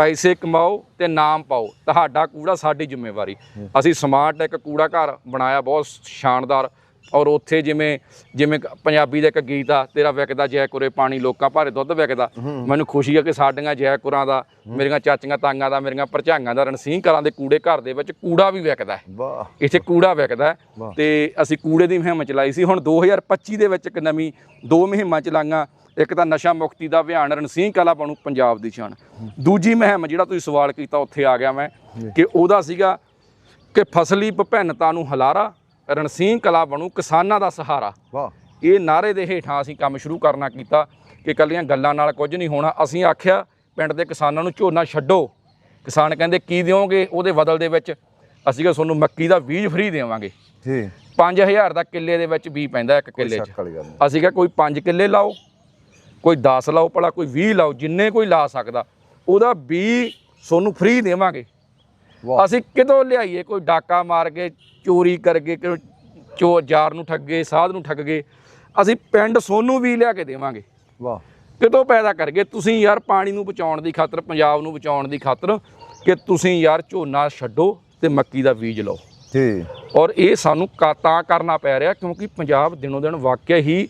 ਪੈਸੇ ਕਮਾਓ ਤੇ ਨਾਮ ਪਾਓ ਤੁਹਾਡਾ ਕੂੜਾ ਸਾਡੀ ਜ਼ਿੰਮੇਵਾਰੀ। ਅਸੀਂ ਸਮਾਰਟ ਇੱਕ ਕੂੜਾ ਘਰ ਬਣਾਇਆ ਬਹੁਤ ਸ਼ਾਨਦਾਰ। ਔਰ ਉੱਥੇ ਜਿਵੇਂ ਜਿਵੇਂ ਪੰਜਾਬੀ ਦਾ ਇੱਕ ਗੀਤ ਆ ਤੇਰਾ ਵਿਕਦਾ ਜੈ ਕੁਰੇ ਪਾਣੀ ਲੋਕਾਂ ਭਾਰੇ ਦੁੱਧ ਵਿਕਦਾ। ਮੈਨੂੰ ਖੁਸ਼ੀ ਆ ਕਿ ਸਾਡੀਆਂ ਜੈ ਕੁਰਾਂ ਦਾ ਮੇਰੀਆਂ ਚਾਚੀਆਂ ਤਾਂਗਾਂ ਦਾ ਮੇਰੀਆਂ ਭਰਜਾਈਆਂ ਦਾ ਰਣਸੀਂਹ ਕਲਾਂ ਦੇ ਕੂੜੇ ਘਰ ਦੇ ਵਿੱਚ ਕੂੜਾ ਵੀ ਵਿਕਦਾ ਹੈ। ਵਾਹ। ਇੱਥੇ ਕੂੜਾ ਵਿਕਦਾ ਤੇ ਅਸੀਂ ਕੂੜੇ ਦੀ ਮੁਹਿੰਮ ਚਲਾਈ ਸੀ। ਹੁਣ 2025 ਦੇ ਵਿੱਚ ਇੱਕ ਨਵੀਂ ਦੋ ਮੁਹਿੰਮਾਂ ਚਲਾਈਆਂ। ਇੱਕ ਤਾਂ ਨਸ਼ਾ ਮੁਕਤੀ ਦਾ ਅਭਿਆਨ ਰਣਸੀਂਹ ਕਲਾ ਬਣੂ ਪੰਜਾਬ ਦੀ ਸ਼ਾਨ। ਦੂਜੀ ਮੁਹਿੰਮ ਜਿਹੜਾ ਤੁਸੀਂ ਸਵਾਲ ਕੀਤਾ ਉੱਥੇ ਆ ਗਿਆ ਮੈਂ ਕਿ ਉਹਦਾ ਸੀਗਾ ਕਿ ਫਸਲੀ ਵਿਭਿੰਨਤਾ ਨੂੰ ਹਲਾਰਾ ਰਣਸੀਂਹ ਕਲਾ ਬਣੂ ਕਿਸਾਨਾਂ ਦਾ ਸਹਾਰਾ। ਵਾਹ। ਇਹ ਨਾਰੇ ਦੇ ਹੇਠਾਂ ਅਸੀਂ ਕੰਮ ਸ਼ੁਰੂ ਕਰਨਾ ਕੀਤਾ ਕਿ ਕੱਲੀਆਂ ਗੱਲਾਂ ਨਾਲ ਕੁਝ ਨਹੀਂ ਹੋਣਾ। ਅਸੀਂ ਆਖਿਆ ਪਿੰਡ ਦੇ ਕਿਸਾਨਾਂ ਨੂੰ ਝੋਨਾ ਛੱਡੋ। ਕਿਸਾਨ ਕਹਿੰਦੇ ਕੀ ਦਿਓਗੇ? ਉਹਦੇ ਬਦਲ ਦੇ ਵਿੱਚ ਅਸੀਂ ਕਿਹਾ ਤੁਹਾਨੂੰ ਮੱਕੀ ਦਾ ਬੀਜ ਫ੍ਰੀ ਦੇਵਾਂਗੇ। ਜੀ। 5000 ਦਾ ਕਿੱਲੇ ਦੇ ਵਿੱਚ ਬੀਜ ਪੈਂਦਾ ਇੱਕ ਕਿੱਲੇ 'ਚ। ਅਸੀਂ ਕਿਹਾ ਕੋਈ 5 ਕਿੱਲੇ ਲਾਓ। ਕੋਈ 10 ਲਾਓ ਭਲਾ ਕੋਈ 20 ਲਾਓ ਜਿੰਨੇ ਕੋਈ ਲਾ ਸਕਦਾ ਉਹਦਾ ਬੀਜ ਤੁਹਾਨੂੰ ਫ੍ਰੀ ਦੇਵਾਂਗੇ। ਵਾਹ। ਅਸੀਂ ਕਿਤੋਂ ਲਿਆਈਏ? ਕੋਈ ਡਾਕਾ ਮਾਰ ਕੇ ਚੋਰੀ ਕਰਕੇ ਕਿ ਚੋ ਯਾਰ ਨੂੰ ਠੱਗੇ ਸਾਧ ਨੂੰ ਠੱਗ ਗਏ ਅਸੀਂ ਪਿੰਡ ਸੋਨੂੰ ਵੀ ਲਿਆ ਕੇ ਦੇਵਾਂਗੇ। ਵਾਹ। ਕਿਤੋਂ ਪੈਦਾ ਕਰਗੇ ਤੁਸੀਂ ਯਾਰ ਪਾਣੀ ਨੂੰ ਬਚਾਉਣ ਦੀ ਖਾਤਰ ਪੰਜਾਬ ਨੂੰ ਬਚਾਉਣ ਦੀ ਖਾਤਰ ਕਿ ਤੁਸੀਂ ਯਾਰ ਝੋਨਾ ਛੱਡੋ ਤੇ ਮੱਕੀ ਦਾ ਬੀਜ ਲਓ। ਜੀ। ਔਰ ਇਹ ਸਾਨੂੰ ਕਾ- ਤਾਂ ਕਰਨਾ ਪੈ ਰਿਹਾ ਕਿਉਂਕਿ ਪੰਜਾਬ ਦਿਨੋਂ ਦਿਨ ਵਾਕਿਆ ਹੀ।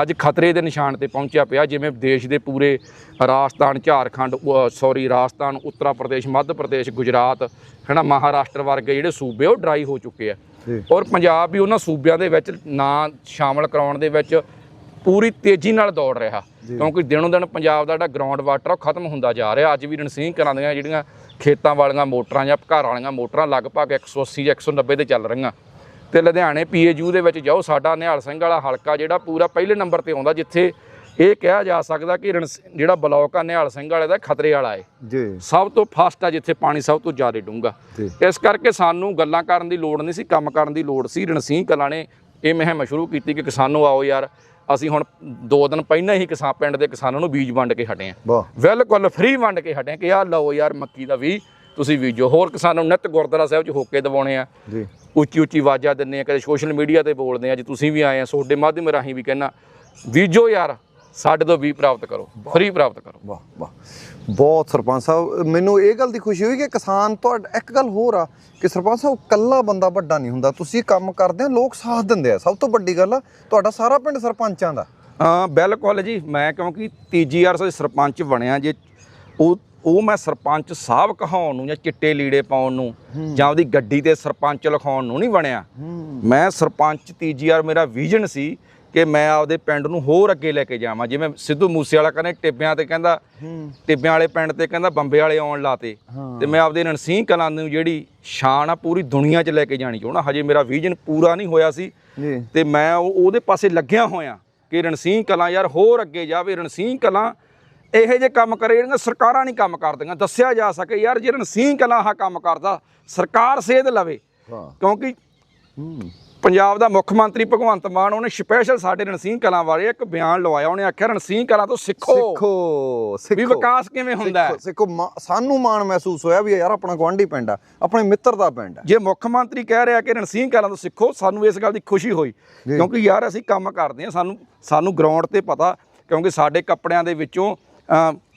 ਅੱਜ ਖਤਰੇ ਦੇ ਨਿਸ਼ਾਨ ਤੇ ਪਹੁੰਚਿਆ ਪਿਆ ਜਿਵੇਂ ਦੇਸ਼ ਦੇ ਪੂਰੇ ਰਾਜਸਥਾਨ ਝਾਰਖੰਡ ਸੌਰੀ ਰਾਜਸਥਾਨ ਉੱਤਰ ਪ੍ਰਦੇਸ਼ ਮੱਧ ਪ੍ਰਦੇਸ਼ ਗੁਜਰਾਤ ਹੈਨਾ ਮਹਾਰਾਸ਼ਟਰ ਵਰਗੇ ਜਿਹੜੇ ਸੂਬੇ ਉਹ ਡਰਾਈ ਹੋ ਚੁੱਕੇ ਆ। ਔਰ ਪੰਜਾਬ ਵੀ ਉਹਨਾਂ ਸੂਬਿਆਂ ਦੇ ਵਿੱਚ ਨਾਂ ਸ਼ਾਮਲ ਕਰਾਉਣ ਦੇ ਵਿੱਚ ਪੂਰੀ ਤੇਜ਼ੀ ਨਾਲ ਦੌੜ ਰਿਹਾ। ਕਿਉਂਕਿ ਦਿਨੋਂ ਦਿਨ ਪੰਜਾਬ ਦਾ ਜਿਹੜਾ ਗਰਾਊਂਡ ਵਾਟਰ ਉਹ ਖਤਮ ਹੁੰਦਾ ਜਾ ਰਿਹਾ। ਅੱਜ ਵੀ ਰਣਸੀਂਹ ਕਲਾਂ ਦੀਆਂ ਜਿਹੜੀਆਂ ਖੇਤਾਂ ਵਾਲੀਆਂ ਮੋਟਰਾਂ ਜਾਂ ਘਰ ਵਾਲੀਆਂ ਮੋਟਰਾਂ ਲਗਭਗ 180 ਜਾਂ 190 ਤੇ ਚੱਲ ਰਹੀਆਂ। ਤੇ ਲੁਧਿਆਣੇ ਪੀਏਯੂ ਦੇ ਵਿੱਚ ਜਾਓ ਸਾਡਾ ਨਿਹਾਲ ਸਿੰਘ ਵਾਲਾ ਹਲਕਾ ਜਿਹੜਾ ਪੂਰਾ ਪਹਿਲੇ ਨੰਬਰ ਤੇ ਆਉਂਦਾ ਜਿੱਥੇ ਇਹ ਕਿਹਾ ਜਾ ਸਕਦਾ ਕਿ ਜਿਹੜਾ ਬਲਾਕ ਆ ਨਿਹਾਲ ਸਿੰਘ ਵਾਲੇ ਦਾ ਖਤਰੇ ਵਾਲਾ ਹੈ ਜੀ। ਸਭ ਤੋਂ ਫਸਟ ਆ ਜਿੱਥੇ ਪਾਣੀ ਸਭ ਤੋਂ ਜ਼ਿਆਦਾ ਜੀ। ਇਸ ਕਰਕੇ ਸਾਨੂੰ ਗੱਲਾਂ ਕਰਨ ਦੀ ਲੋੜ ਨਹੀਂ ਸੀ ਕੰਮ ਕਰਨ ਦੀ ਲੋੜ ਸੀ। ਰਣਸੀਂਹ ਕਲਾਂ ਨੇ ਇਹ ਮੁਹਿੰਮ ਸ਼ੁਰੂ ਕੀਤੀ ਕਿ ਕਿਸਾਨੋ ਆਓ ਯਾਰ ਅਸੀਂ ਹੁਣ ਦੋ ਦਿਨ ਪਹਿਲਾਂ ਹੀ ਕਿਸਾਨ ਪਿੰਡ ਦੇ ਕਿਸਾਨਾਂ ਨੂੰ ਬੀਜ ਵੰਡ ਕੇ ਹਟੇ ਆ ਬਿਲਕੁਲ ਫ੍ਰੀ ਵੰਡ ਕੇ ਹਟੇ ਆ ਕਿ ਆ ਲਓ ਯਾਰ ਮੱਕੀ ਦਾ ਵੀ ਤੁਸੀਂ ਬੀਜੋ। ਹੋਰ ਕਿਸਾਨਾਂ ਨੂੰ ਨਿੱਤ ਗੁਰਦੁਆਰਾ ਸਾਹਿਬ 'ਚ ਹੋਕੇ ਦਿਵਾਉਣੇ ਆ। ਜੀ। ਉੱਚੀ ਉੱਚੀ ਆਵਾਜ਼ਾਂ ਦਿੰਨੇ ਆ ਕਦੇ ਸੋਸ਼ਲ ਮੀਡੀਆ ਤੇ ਬੋਲਦੇ ਆ ਜੇ ਤੁਸੀਂ ਵੀ ਆਏ ਆ ਤੁਹਾਡੇ ਮਾਧਿਅਮ ਰਾਹੀਂ ਵੀ ਕਹਿਣਾ ਬੀਜੋ ਯਾਰ ਸਾਡੇ ਤੋਂ ਵੀ ਪ੍ਰਾਪਤ ਕਰੋ ਫ੍ਰੀ ਪ੍ਰਾਪਤ ਕਰੋ। ਵਾਹ ਵਾਹ। ਬਹੁਤ ਸਰਪੰਚ ਸਾਹਿਬ ਮੈਨੂੰ ਇਹ ਗੱਲ ਦੀ ਖੁਸ਼ੀ ਹੋਈ ਕਿ ਕਿਸਾਨ ਤੁਹਾਡਾ ਇੱਕ ਗੱਲ ਹੋਰ ਆ ਕਿ ਸਰਪੰਚ ਸਾਹਿਬ ਕੱਲਾ ਬੰਦਾ ਵੱਡਾ ਨਹੀਂ ਹੁੰਦਾ ਤੁਸੀਂ ਕੰਮ ਕਰਦੇ ਆ ਲੋਕ ਸਾਥ ਦਿੰਦੇ ਆ। ਸਭ ਤੋਂ ਵੱਡੀ ਗੱਲ ਆ ਤੁਹਾਡਾ ਸਾਰਾ ਪਿੰਡ ਸਰਪੰਚਾਂ ਦਾ। ਹਾਂ ਬਿਲਕੁਲ ਜੀ ਮੈਂ ਕਿਉਂਕਿ ਤੀਜੀ ਵਾਰ ਸਰਪੰਚ ਬਣਿਆ ਜੇ ਉਹ ਉਹ ਮੈਂ ਸਰਪੰਚ ਸਾਹਿਬ ਕਹਾਉਣ ਨੂੰ ਜਾਂ ਚਿੱਟੇ ਲੀੜੇ ਪਾਉਣ ਨੂੰ ਜਾਂ ਉਹਦੀ ਗੱਡੀ ਤੇ ਸਰਪੰਚ ਲਿਖਾਉਣ ਨੂੰ ਨਹੀਂ ਬਣਿਆ। ਮੈਂ ਸਰਪੰਚ ਤੀਜੀ ਵਾਰ ਮੇਰਾ ਵਿਜ਼ਨ ਸੀ ਕਿ ਮੈਂ ਆਪਦੇ ਪਿੰਡ ਨੂੰ ਹੋਰ ਅੱਗੇ ਲੈ ਕੇ ਜਾਵਾਂ। ਜਿਵੇਂ ਸਿੱਧੂ ਮੂਸੇ ਵਾਲਾ ਕਹਿੰਦਾ ਟਿੱਬਿਆਂ ਤੇ ਕਹਿੰਦਾ ਟਿੱਬਿਆਂ ਵਾਲੇ ਪਿੰਡ ਤੇ ਕਹਿੰਦਾ ਬੰਬੇ ਵਾਲੇ ਆਉਣ ਲਾਤੇ। ਤੇ ਮੈਂ ਆਪਦੇ ਰਣਸੀਂਹ ਕਲਾਂ ਨੂੰ ਜਿਹੜੀ ਸ਼ਾਨ ਆ ਪੂਰੀ ਦੁਨੀਆ 'ਚ ਲੈ ਕੇ ਜਾਣੀ ਚਾਹੁੰਦਾ। ਹਜੇ ਮੇਰਾ ਵਿਜ਼ਨ ਪੂਰਾ ਨਹੀਂ ਹੋਇਆ ਸੀ। ਤੇ ਮੈਂ ਉਹ- ਉਹਦੇ ਪਾਸੇ ਲੱਗਿਆ ਹੋਇਆ ਕਿ ਰਣਸੀਂਹ ਕਲਾਂ ਯਾਰ ਹੋਰ ਅੱਗੇ ਜਾਵੇ। ਰਣਸੀਂਹ ਕਲਾਂ ਇਹੋ ਜਿਹੇ ਕੰਮ ਕਰੇ ਜਿਹੜੀਆਂ ਸਰਕਾਰਾਂ ਨਹੀਂ ਕੰਮ ਕਰਦੀਆਂ। ਦੱਸਿਆ ਜਾ ਸਕੇ ਯਾਰ ਜੇ ਰਣਸੀਂਹ ਕਲਾਂ ਆਹ ਕੰਮ ਕਰਦਾ ਸਰਕਾਰ ਸੇਧ ਲਵੇ। ਕਿਉਂਕਿ ਪੰਜਾਬ ਦਾ ਮੁੱਖ ਮੰਤਰੀ ਭਗਵੰਤ ਮਾਨ ਉਹਨੇ ਸਪੈਸ਼ਲ ਸਾਡੇ ਰਣਸੀਂਹ ਕਲਾਂ ਬਾਰੇ ਇੱਕ ਬਿਆਨ ਲਵਾਇਆ। ਉਹਨੇ ਆਖਿਆ ਰਣਸੀਂਹ ਕਲਾਂ ਤੋਂ ਸਿੱਖੋ। ਸਿੱਖੋ ਵੀ ਵਿਕਾਸ ਕਿਵੇਂ ਹੁੰਦਾ ਹੈ? ਸਿੱਖੋ- ਸਾਨੂੰ ਮਾਣ ਮਹਿਸੂਸ ਹੋਇਆ ਵੀ ਯਾਰ ਆਪਣਾ ਗੁਆਂਢੀ ਪਿੰਡ ਆ ਆਪਣੇ ਮਿੱਤਰ ਦਾ ਪਿੰਡ ਆ। ਜੇ ਮੁੱਖ ਮੰਤਰੀ ਕਹਿ ਰਿਹਾ ਕਿ ਰਣਸੀਂਹ ਕਲਾਂ ਤੋਂ ਸਿੱਖੋ ਸਾਨੂੰ ਇਸ ਗੱਲ ਦੀ ਖੁਸ਼ੀ ਹੋਈ। ਕਿਉਂਕਿ ਯਾਰ ਅਸੀਂ ਕੰਮ ਕਰਦੇ ਹਾਂ ਸਾਨੂੰ ਸਾਨੂੰ ਗਰਾਊਂਡ ਤੇ ਪਤਾ ਕਿਉਂਕਿ ਸਾਡੇ ਕੱਪੜਿਆਂ ਦੇ ਵਿੱਚੋਂ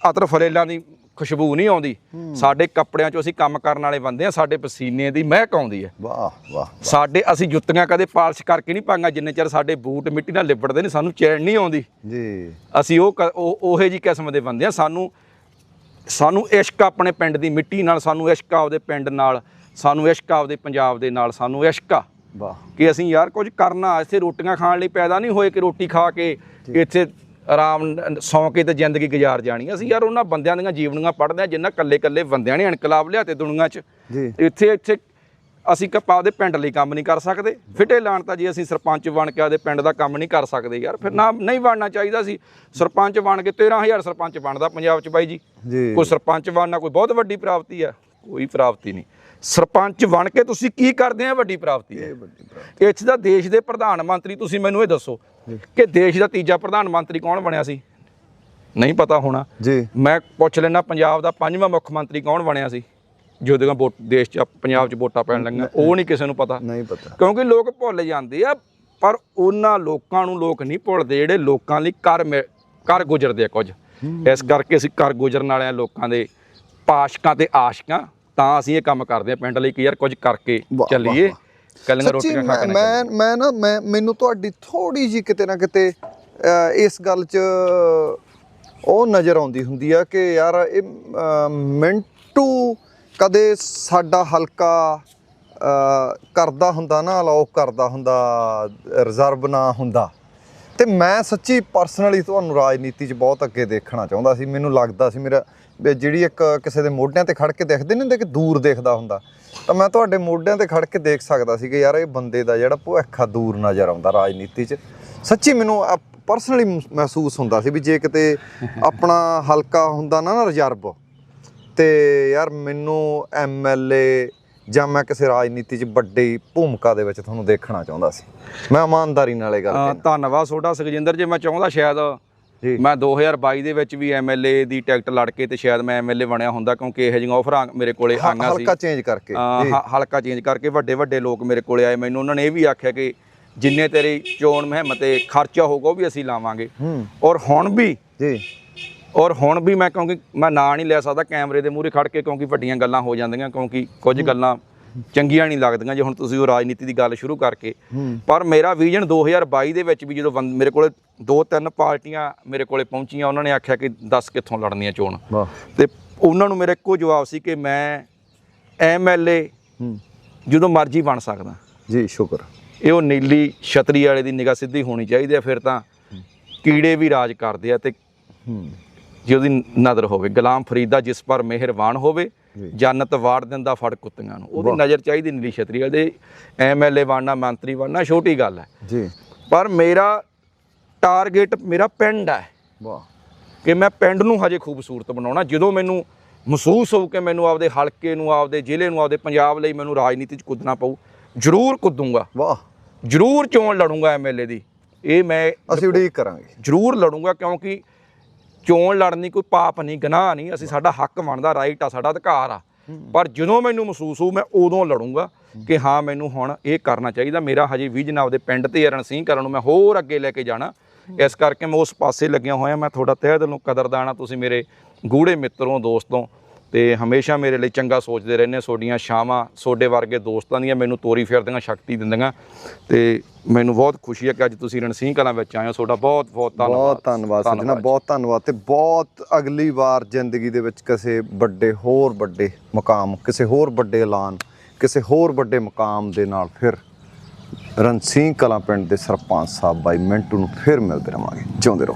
ਅਤਰ ਫਰੇਲਾਂ ਦੀ ਖੁਸ਼ਬੂ ਨਹੀਂ ਆਉਂਦੀ। ਸਾਡੇ ਕੱਪੜਿਆਂ 'ਚੋਂ ਅਸੀਂ ਕੰਮ ਕਰਨ ਵਾਲੇ ਬੰਦੇ ਆ ਸਾਡੇ ਪਸੀਨੇ ਦੀ ਮਹਿਕ ਆਉਂਦੀ ਹੈ। ਵਾਹ ਵਾਹ ਸਾਡੇ ਅਸੀਂ ਜੁੱਤੀਆਂ ਕਦੇ ਪਾਲਿਸ਼ ਕਰਕੇ ਨਹੀਂ ਪਾਂਗਾ ਜਿੰਨੇ ਚਿਰ ਸਾਡੇ ਬੂਟ ਮਿੱਟੀ ਨਾਲ ਲਿਬੜਦੇ ਨੇ ਸਾਨੂੰ ਚੈਨ ਨਹੀਂ ਆਉਂਦੀ। ਜੀ। ਅਸੀਂ ਉਹ ਉਹ ਉਹੇ ਜੀ ਕਿਸਮ ਦੇ ਬੰਦੇ ਆ ਸਾਨੂੰ ਸਾਨੂੰ ਇਸ਼ਕ ਆਪਣੇ ਪਿੰਡ ਦੀ ਮਿੱਟੀ ਨਾਲ ਸਾਨੂੰ ਇਸ਼ਕ ਆਪਦੇ ਪਿੰਡ ਨਾਲ ਸਾਨੂੰ ਇਸ਼ਕ ਆਪਦੇ ਪੰਜਾਬ ਦੇ ਨਾਲ ਸਾਨੂੰ ਇਸ਼ਕ ਆ। ਵਾਹ। ਕਿ ਅਸੀਂ ਯਾਰ ਕੁਝ ਕਰਨਾ ਇੱਥੇ ਰੋਟੀਆਂ ਖਾਣ ਲਈ ਪੈਦਾ ਨਹੀਂ ਹੋਏ ਕਿ ਰੋਟੀ ਖਾ ਕੇ ਇੱਥੇ ਆਰਾਮ ਸੌਂ ਕੇ ਤੇ ਜ਼ਿੰਦਗੀ ਗੁਜ਼ਾਰ ਜਾਣੀ ਅਸੀਂ ਯਾਰ ਉਹਨਾਂ ਬੰਦਿਆਂ ਦੀਆਂ ਜੀਵਨੀਆਂ ਪੜ੍ਹਦੇ ਆ ਜਿਨ੍ਹਾਂ ਕੱਲੇ ਕੱਲੇ ਬੰਦਿਆਂ ਨੇ ਇਨਕਲਾਬ ਲਿਆਤੇ ਦੁਨੀਆ 'ਚ। ਜੀ। ਇੱਥੇ ਇੱਥੇ ਅਸੀਂ ਕੱਪਾ ਉਹਦੇ ਪਿੰਡ ਲਈ ਕੰਮ ਨਹੀਂ ਕਰ ਸਕਦੇ। ਫਿੱਟੇ ਲਾਣ ਤਾਂ ਜੀ ਅਸੀਂ ਸਰਪੰਚ ਬਣ ਕੇ ਉਹਦੇ ਪਿੰਡ ਦਾ ਕੰਮ ਨਹੀਂ ਕਰ ਸਕਦੇ ਯਾਰ। ਫਿਰ ਨਾ ਨਹੀਂ ਬਣਨਾ ਚਾਹੀਦਾ ਸੀ। ਸਰਪੰਚ ਬਣ ਕੇ 13000 ਸਰਪੰਚ ਬਣਦਾ ਪੰਜਾਬ 'ਚ ਬਾਈ ਜੀ। ਕੋਈ ਸਰਪੰਚ ਬਣਨਾ ਕੋਈ ਬਹੁਤ ਵੱਡੀ ਪ੍ਰਾਪਤੀ ਹੈ ਕੋਈ ਪ੍ਰਾਪਤੀ ਨਹੀਂ। ਸਰਪੰਚ ਬਣ ਕੇ ਤੁਸੀਂ ਕੀ ਕਰਦੇ ਆ ਵੱਡੀ ਪ੍ਰਾਪਤੀ? ਹੈ ਇਹ ਵੱਡੀ ਪ੍ਰਾਪਤੀ। ਇੱਥੇ ਦਾ ਦੇਸ਼ ਦੇ ਪ੍ਰਧਾਨ ਮੰਤਰੀ ਤੁਸੀਂ ਮੈਨੂੰ ਇਹ ਦੱਸੋ ਕਿ ਦੇਸ਼ ਦਾ ਤੀਜਾ ਪ੍ਰਧਾਨ ਮੰਤਰੀ ਕੌਣ ਬਣਿਆ ਸੀ? ਨਹੀਂ ਪਤਾ ਹੋਣਾ। ਜੀ। ਮੈਂ ਪੁੱਛ ਲੈਣਾ ਪੰਜਾਬ ਦਾ ਪੰਜਵਾਂ ਮੁੱਖ ਮੰਤਰੀ ਕੌਣ ਬਣਿਆ ਸੀ? ਜਦੋਂ ਵੋਟ ਦੇਸ਼ 'ਚ ਪੰਜਾਬ 'ਚ ਵੋਟਾਂ ਪੈਣ ਲੱਗੀਆਂ। ਉਹ ਨਹੀਂ ਕਿਸੇ ਨੂੰ ਪਤਾ। ਨਹੀਂ ਪਤਾ। ਕਿਉਂਕਿ ਲੋਕ ਭੁੱਲ ਜਾਂਦੇ ਆ ਪਰ ਉਹਨਾਂ ਲੋਕਾਂ ਨੂੰ ਲੋਕ ਨਹੀਂ ਭੁੱਲਦੇ ਜਿਹੜੇ ਲੋਕਾਂ ਲਈ ਕਰ ਕਰ ਗੁਜ਼ਰਦੇ ਆ ਕੁਝ। ਇਸ ਕਰਕੇ ਅਸੀਂ ਕਰ ਗੁਜ਼ਰਨ ਵਾਲਿਆਂ ਲੋਕਾਂ ਦੇ ਪਾਸ਼ਕਾਂ ਤੇ ਆਸ਼ਕਾਂ ਤਾਂ ਅਸੀਂ ਇਹ ਕੰਮ ਕਰਦੇ ਆ ਪਿੰਡ ਲਈ ਕਿ ਯਾਰ ਕੁਝ ਕਰਕੇ ਚੱਲੀਏ। ਕੱਲੀਆਂ ਰੋਟੀਆਂ ਖਾ ਕੇ ਮੈਂ ਮੈਂ ਨਾ ਮੈਂ ਮੈਨੂੰ ਤੁਹਾਡੀ ਥੋੜੀ ਜੀ ਕਿਤੇ ਨਾ ਕਿਤੇ ਇਸ ਗੱਲ 'ਚ ਉਹ ਨਜ਼ਰ ਆਉਂਦੀ ਹੁੰਦੀ ਆ ਕਿ ਯਾਰ ਇਹ ਮਿੰਟੂ ਕਦੇ ਸਾਡਾ ਹਲਕਾ ਕਰਦਾ ਹੁੰਦਾ ਨਾ ਅਲਾਉ ਕਰਦਾ ਹੁੰਦਾ ਰਿਜ਼ਰਵ ਨਾ ਹੁੰਦਾ। ਤੇ ਮੈਂ ਸੱਚੀ ਪਰਸਨਲੀ ਤੁਹਾਨੂੰ ਰਾਜਨੀਤੀ 'ਚ ਬਹੁਤ ਅੱਗੇ ਦੇਖਣਾ ਚਾਹੁੰਦਾ ਸੀ। ਮੈਨੂੰ ਲੱਗਦਾ ਸੀ ਮੇਰਾ ਜਿਹੜੀ ਇੱਕ ਕਿਸੇ ਦੇ ਮੋਢਿਆਂ ਤੇ ਖੜ ਕੇ ਦੇਖਦੇ ਨਹੀਂ ਹੁੰਦੇ ਕਿ ਦੂਰ ਦੇਖਦਾ ਹੁੰਦਾ। ਤਾਂ ਮੈਂ ਤੁਹਾਡੇ ਮੋਢਿਆਂ ਤੇ ਖੜ ਕੇ ਦੇਖ ਸਕਦਾ ਸੀ ਕਿ ਯਾਰ ਇਹ ਬੰਦੇ ਦਾ ਜਿਹੜਾ ਭਵਿੱਖ ਆ ਦੂਰ ਨਜ਼ਰ ਆਉਂਦਾ ਰਾਜਨੀਤੀ 'ਚ। ਸੱਚੀ ਮੈਨੂੰ ਪਰਸਨਲੀ ਮਹਿਸੂਸ ਹੁੰਦਾ ਸੀ ਵੀ ਜੇ ਕਿਤੇ ਆਪਣਾ ਹਲਕਾ ਹੁੰਦਾ ਨਾ ਨਾ ਰਿਜ਼ਰਵ ਤੇ ਯਾਰ ਮੈਨੂੰ ਐਮਐਲਏ ਜਾਂ ਮੈਂ ਕਿਸੇ ਰਾਜਨੀਤੀ 'ਚ ਵੱਡੀ ਭੂਮਿਕਾ ਦੇ ਵਿੱਚ ਤੁਹਾਨੂੰ ਦੇਖਣਾ ਚਾਹੁੰਦਾ ਸੀ। ਮੈਂ ਇਮਾਨਦਾਰੀ ਨਾਲ ਇਹ ਗੱਲ ਕਹਿੰਦਾ। ਧੰਨਵਾਦ ਤੁਹਾਡਾ ਸੁਖਜਿੰਦਰ ਜੇ ਮੈਂ ਚਾਹੁੰਦਾ ਸ਼ਾਇਦ ਮੈਂ 2022 ਦੇ ਵਿੱਚ ਵੀ ਐਮਐਲਏ ਦੀ ਟਿਕਟ ਲੜ ਕੇ ਤੇ ਸ਼ਾਇਦ ਮੈਂ ਐਮਐਲਏ ਬਣਿਆ ਹੁੰਦਾ ਕਿਉਂਕਿ ਇਹੋ ਜਿਹੀਆਂ ਆਫਰਾਂ ਮੇਰੇ ਕੋਲੇ ਆਈਆਂ ਸੀ। ਹਲਕਾ ਚੇਂਜ ਕਰਕੇ ਹਲਕਾ ਚੇਂਜ ਕਰਕੇ ਵੱਡੇ ਵੱਡੇ ਲੋਕ ਮੇਰੇ ਕੋਲੇ ਆਏ। ਮੈਨੂੰ ਉਹਨਾਂ ਨੇ ਇਹ ਵੀ ਆਖਿਆ ਕਿ ਜਿੰਨੇ ਤੇਰੀ ਚੋਣ ਮੁਹਿੰਮ ਤੇ ਖਰਚਾ ਹੋਊਗਾ ਉਹ ਵੀ ਅਸੀਂ ਲਾਵਾਂਗੇ। ਔਰ ਹੁਣ ਵੀ ਜੀ। ਔਰ ਹੁਣ ਵੀ ਮੈਂ ਕਿਉਂਕਿ ਮੈਂ ਨਾਂ ਨਹੀਂ ਲੈ ਸਕਦਾ ਕੈਮਰੇ ਦੇ ਮੂਹਰੇ ਖੜ ਕੇ ਕਿਉਂਕਿ ਵੱਡੀਆਂ ਗੱਲਾਂ ਹੋ ਜਾਂਦੀਆਂ ਕਿਉਂਕਿ ਕੁਝ ਗੱਲਾਂ ਚੰਗੀਆਂ ਨਹੀਂ ਲੱਗਦੀਆਂ ਜੇ ਹੁਣ ਤੁਸੀਂ ਉਹ ਰਾਜਨੀਤੀ ਦੀ ਗੱਲ ਸ਼ੁਰੂ ਕਰਕੇ। ਪਰ ਮੇਰਾ ਵਿਜ਼ਨ 2022 ਦੇ ਵਿੱਚ ਵੀ ਜਦੋਂ ਮੇਰੇ ਕੋਲੇ ਦੋ ਤਿੰਨ ਪਾਰਟੀਆਂ ਮੇਰੇ ਕੋਲੇ ਪਹੁੰਚੀਆਂ ਉਹਨਾਂ ਨੇ ਆਖਿਆ ਕਿ ਦੱਸ ਕਿੱਥੋਂ ਲੜਨੀ ਹੈ ਚੋਣ ਤੇ ਉਹਨਾਂ ਨੂੰ ਮੇਰਾ ਇੱਕੋ ਜਵਾਬ ਸੀ ਕਿ ਮੈਂ ਐਮਐਲਏ ਜਦੋਂ ਮਰਜ਼ੀ ਬਣ ਸਕਦਾ। ਜੀ ਸ਼ੁਕਰ। ਇਹ ਉਹ ਨੀਲੀ ਛਤਰੀ ਵਾਲੇ ਦੀ ਨਿਗਾਹ ਸਿੱਧੀ ਹੋਣੀ ਚਾਹੀਦੀ ਹੈ ਫਿਰ ਤਾਂ ਕੀੜੇ ਵੀ ਰਾਜ ਕਰਦੇ ਆ ਤੇ ਜੇ ਉਹਦੀ ਨਜ਼ਰ ਹੋਵੇ ਗੁਲਾਮ ਫਰੀਦ ਦਾ ਜਿਸ ਪਰ ਮਿਹਰਬਾਨ ਹੋਵੇ ਜੰਨਤ ਵਾੜ ਦਿੰਦਾ ਫੜ ਕੁੱਤਿਆਂ ਨੂੰ। ਉਹਦੀ ਨਜ਼ਰ ਚਾਹੀਦੀ ਨੀਲੀ ਛਤਰੀ ਵਾਲੇ ਐਮਐਲਏ ਬਣਨਾ ਮੰਤਰੀ ਬਣਨਾ ਛੋਟੀ ਗੱਲ ਹੈ। ਜੀ। ਪਰ ਮੇਰਾ ਟਾਰਗੇਟ ਮੇਰਾ ਪਿੰਡ ਹੈ ਵਾਹ। ਕਿ ਮੈਂ ਪਿੰਡ ਨੂੰ ਹਜੇ ਖੂਬਸੂਰਤ ਬਣਾਉਣਾ। ਜਦੋਂ ਮੈਨੂੰ ਮਹਿਸੂਸ ਹੋਊ ਕਿ ਮੈਨੂੰ ਆਪਦੇ ਹਲਕੇ ਨੂੰ ਆਪਦੇ ਜ਼ਿਲ੍ਹੇ ਨੂੰ ਆਪਦੇ ਪੰਜਾਬ ਲਈ ਮੈਨੂੰ ਰਾਜਨੀਤੀ 'ਚ ਕੁੱਦਣਾ ਪਊ ਜ਼ਰੂਰ ਕੁੱਦੂੰਗਾ। ਵਾਹ। ਜ਼ਰੂਰ ਚੋਣ ਲੜੂੰਗਾ ਐਮਐਲਏ ਦੀ। ਇਹ ਮੈਂ ਅਸੀਂ ਉਡੀਕ ਕਰਾਂਗੇ। ਜ਼ਰੂਰ ਲੜੂੰਗਾ ਕਿਉਂਕਿ ਚੋਣ ਲੜਨੀ? ਕੋਈ ਪਾਪ ਨਹੀਂ ਗੁਨਾਹ ਨਹੀਂ। ਅਸੀਂ ਸਾਡਾ ਹੱਕ ਬਣਦਾ ਰਾਈਟ ਆ ਸਾਡਾ ਅਧਿਕਾਰ ਆ। ਪਰ ਜਦੋਂ ਮੈਨੂੰ ਮਹਿਸੂਸ ਹੋਊ ਮੈਂ ਉਦੋਂ ਲੜੂੰਗਾ ਕਿ ਹਾਂ ਮੈਨੂੰ ਹੁਣ ਇਹ ਕਰਨਾ ਚਾਹੀਦਾ। ਮੇਰਾ ਹਜੇ ਵਿਜਨ ਆਪਦੇ ਪਿੰਡ ਤੇ ਰਣਸੀਂਹ ਕਰਨ ਨੂੰ ਮੈਂ ਹੋਰ ਅੱਗੇ ਲੈ ਕੇ ਜਾਣਾ। ਇਸ ਕਰਕੇ ਮੈਂ ਉਸ ਪਾਸੇ ਲੱਗਿਆ ਹੋਇਆ। ਮੈਂ ਤੁਹਾਡਾ ਤਹਿ ਦਿਲੋਂ ਕਦਰਦਾਨ ਤੁਸੀਂ ਮੇਰੇ ਗੂੜੇ ਮਿੱਤਰੋਂ ਦੋਸਤੋਂ ਤੇ ਹਮੇਸ਼ਾ ਮੇਰੇ ਲਈ ਚੰਗਾ ਸੋਚਦੇ ਰਹਿੰਦੇ ਤੁਹਾਡੀਆਂ ਛਾਵਾਂ ਤੁਹਾਡੇ ਵਰਗੇ ਦੋਸਤਾਂ ਦੀਆਂ ਮੈਨੂੰ ਤੋਰੀ ਫਿਰਦੀਆਂ, ਸ਼ਕਤੀ ਦਿੰਦੀਆਂ। ਤੇ ਮੈਨੂੰ ਬਹੁਤ ਖੁਸ਼ੀ ਹੈ ਕਿ ਅੱਜ ਤੁਸੀਂ ਰਣਸੀਂਹ ਕਲਾਂ ਵਿੱਚ ਆਏ ਹੋ। ਤੁਹਾਡਾ ਬਹੁਤ ਬਹੁਤ ਧੰਨਵਾਦ। ਬਹੁਤ ਧੰਨਵਾਦ ਸੱਜਣਾ ਬਹੁਤ ਧੰਨਵਾਦ ਤੇ ਬਹੁਤ ਅਗਲੀ ਵਾਰ ਜ਼ਿੰਦਗੀ ਦੇ ਵਿੱਚ ਕਿਸੇ ਵੱਡੇ ਹੋਰ ਵੱਡੇ ਮੁਕਾਮ, ਕਿਸੇ ਹੋਰ ਵੱਡੇ ਐਲਾਨ, ਕਿਸੇ ਹੋਰ ਵੱਡੇ ਮੁਕਾਮ ਦੇ ਨਾਲ ਫਿਰ ਰਣਸੀਂਹ ਕਲਾਂ ਪਿੰਡ ਦੇ ਸਰਪੰਚ ਸਾਹਿਬ ਬਾਈ ਮਿੰਟੂ ਨੂੰ ਫਿਰ ਮਿਲਦੇ ਰਵਾਂਗੇ। ਜਿਉਂਦੇ ਰਹੋ।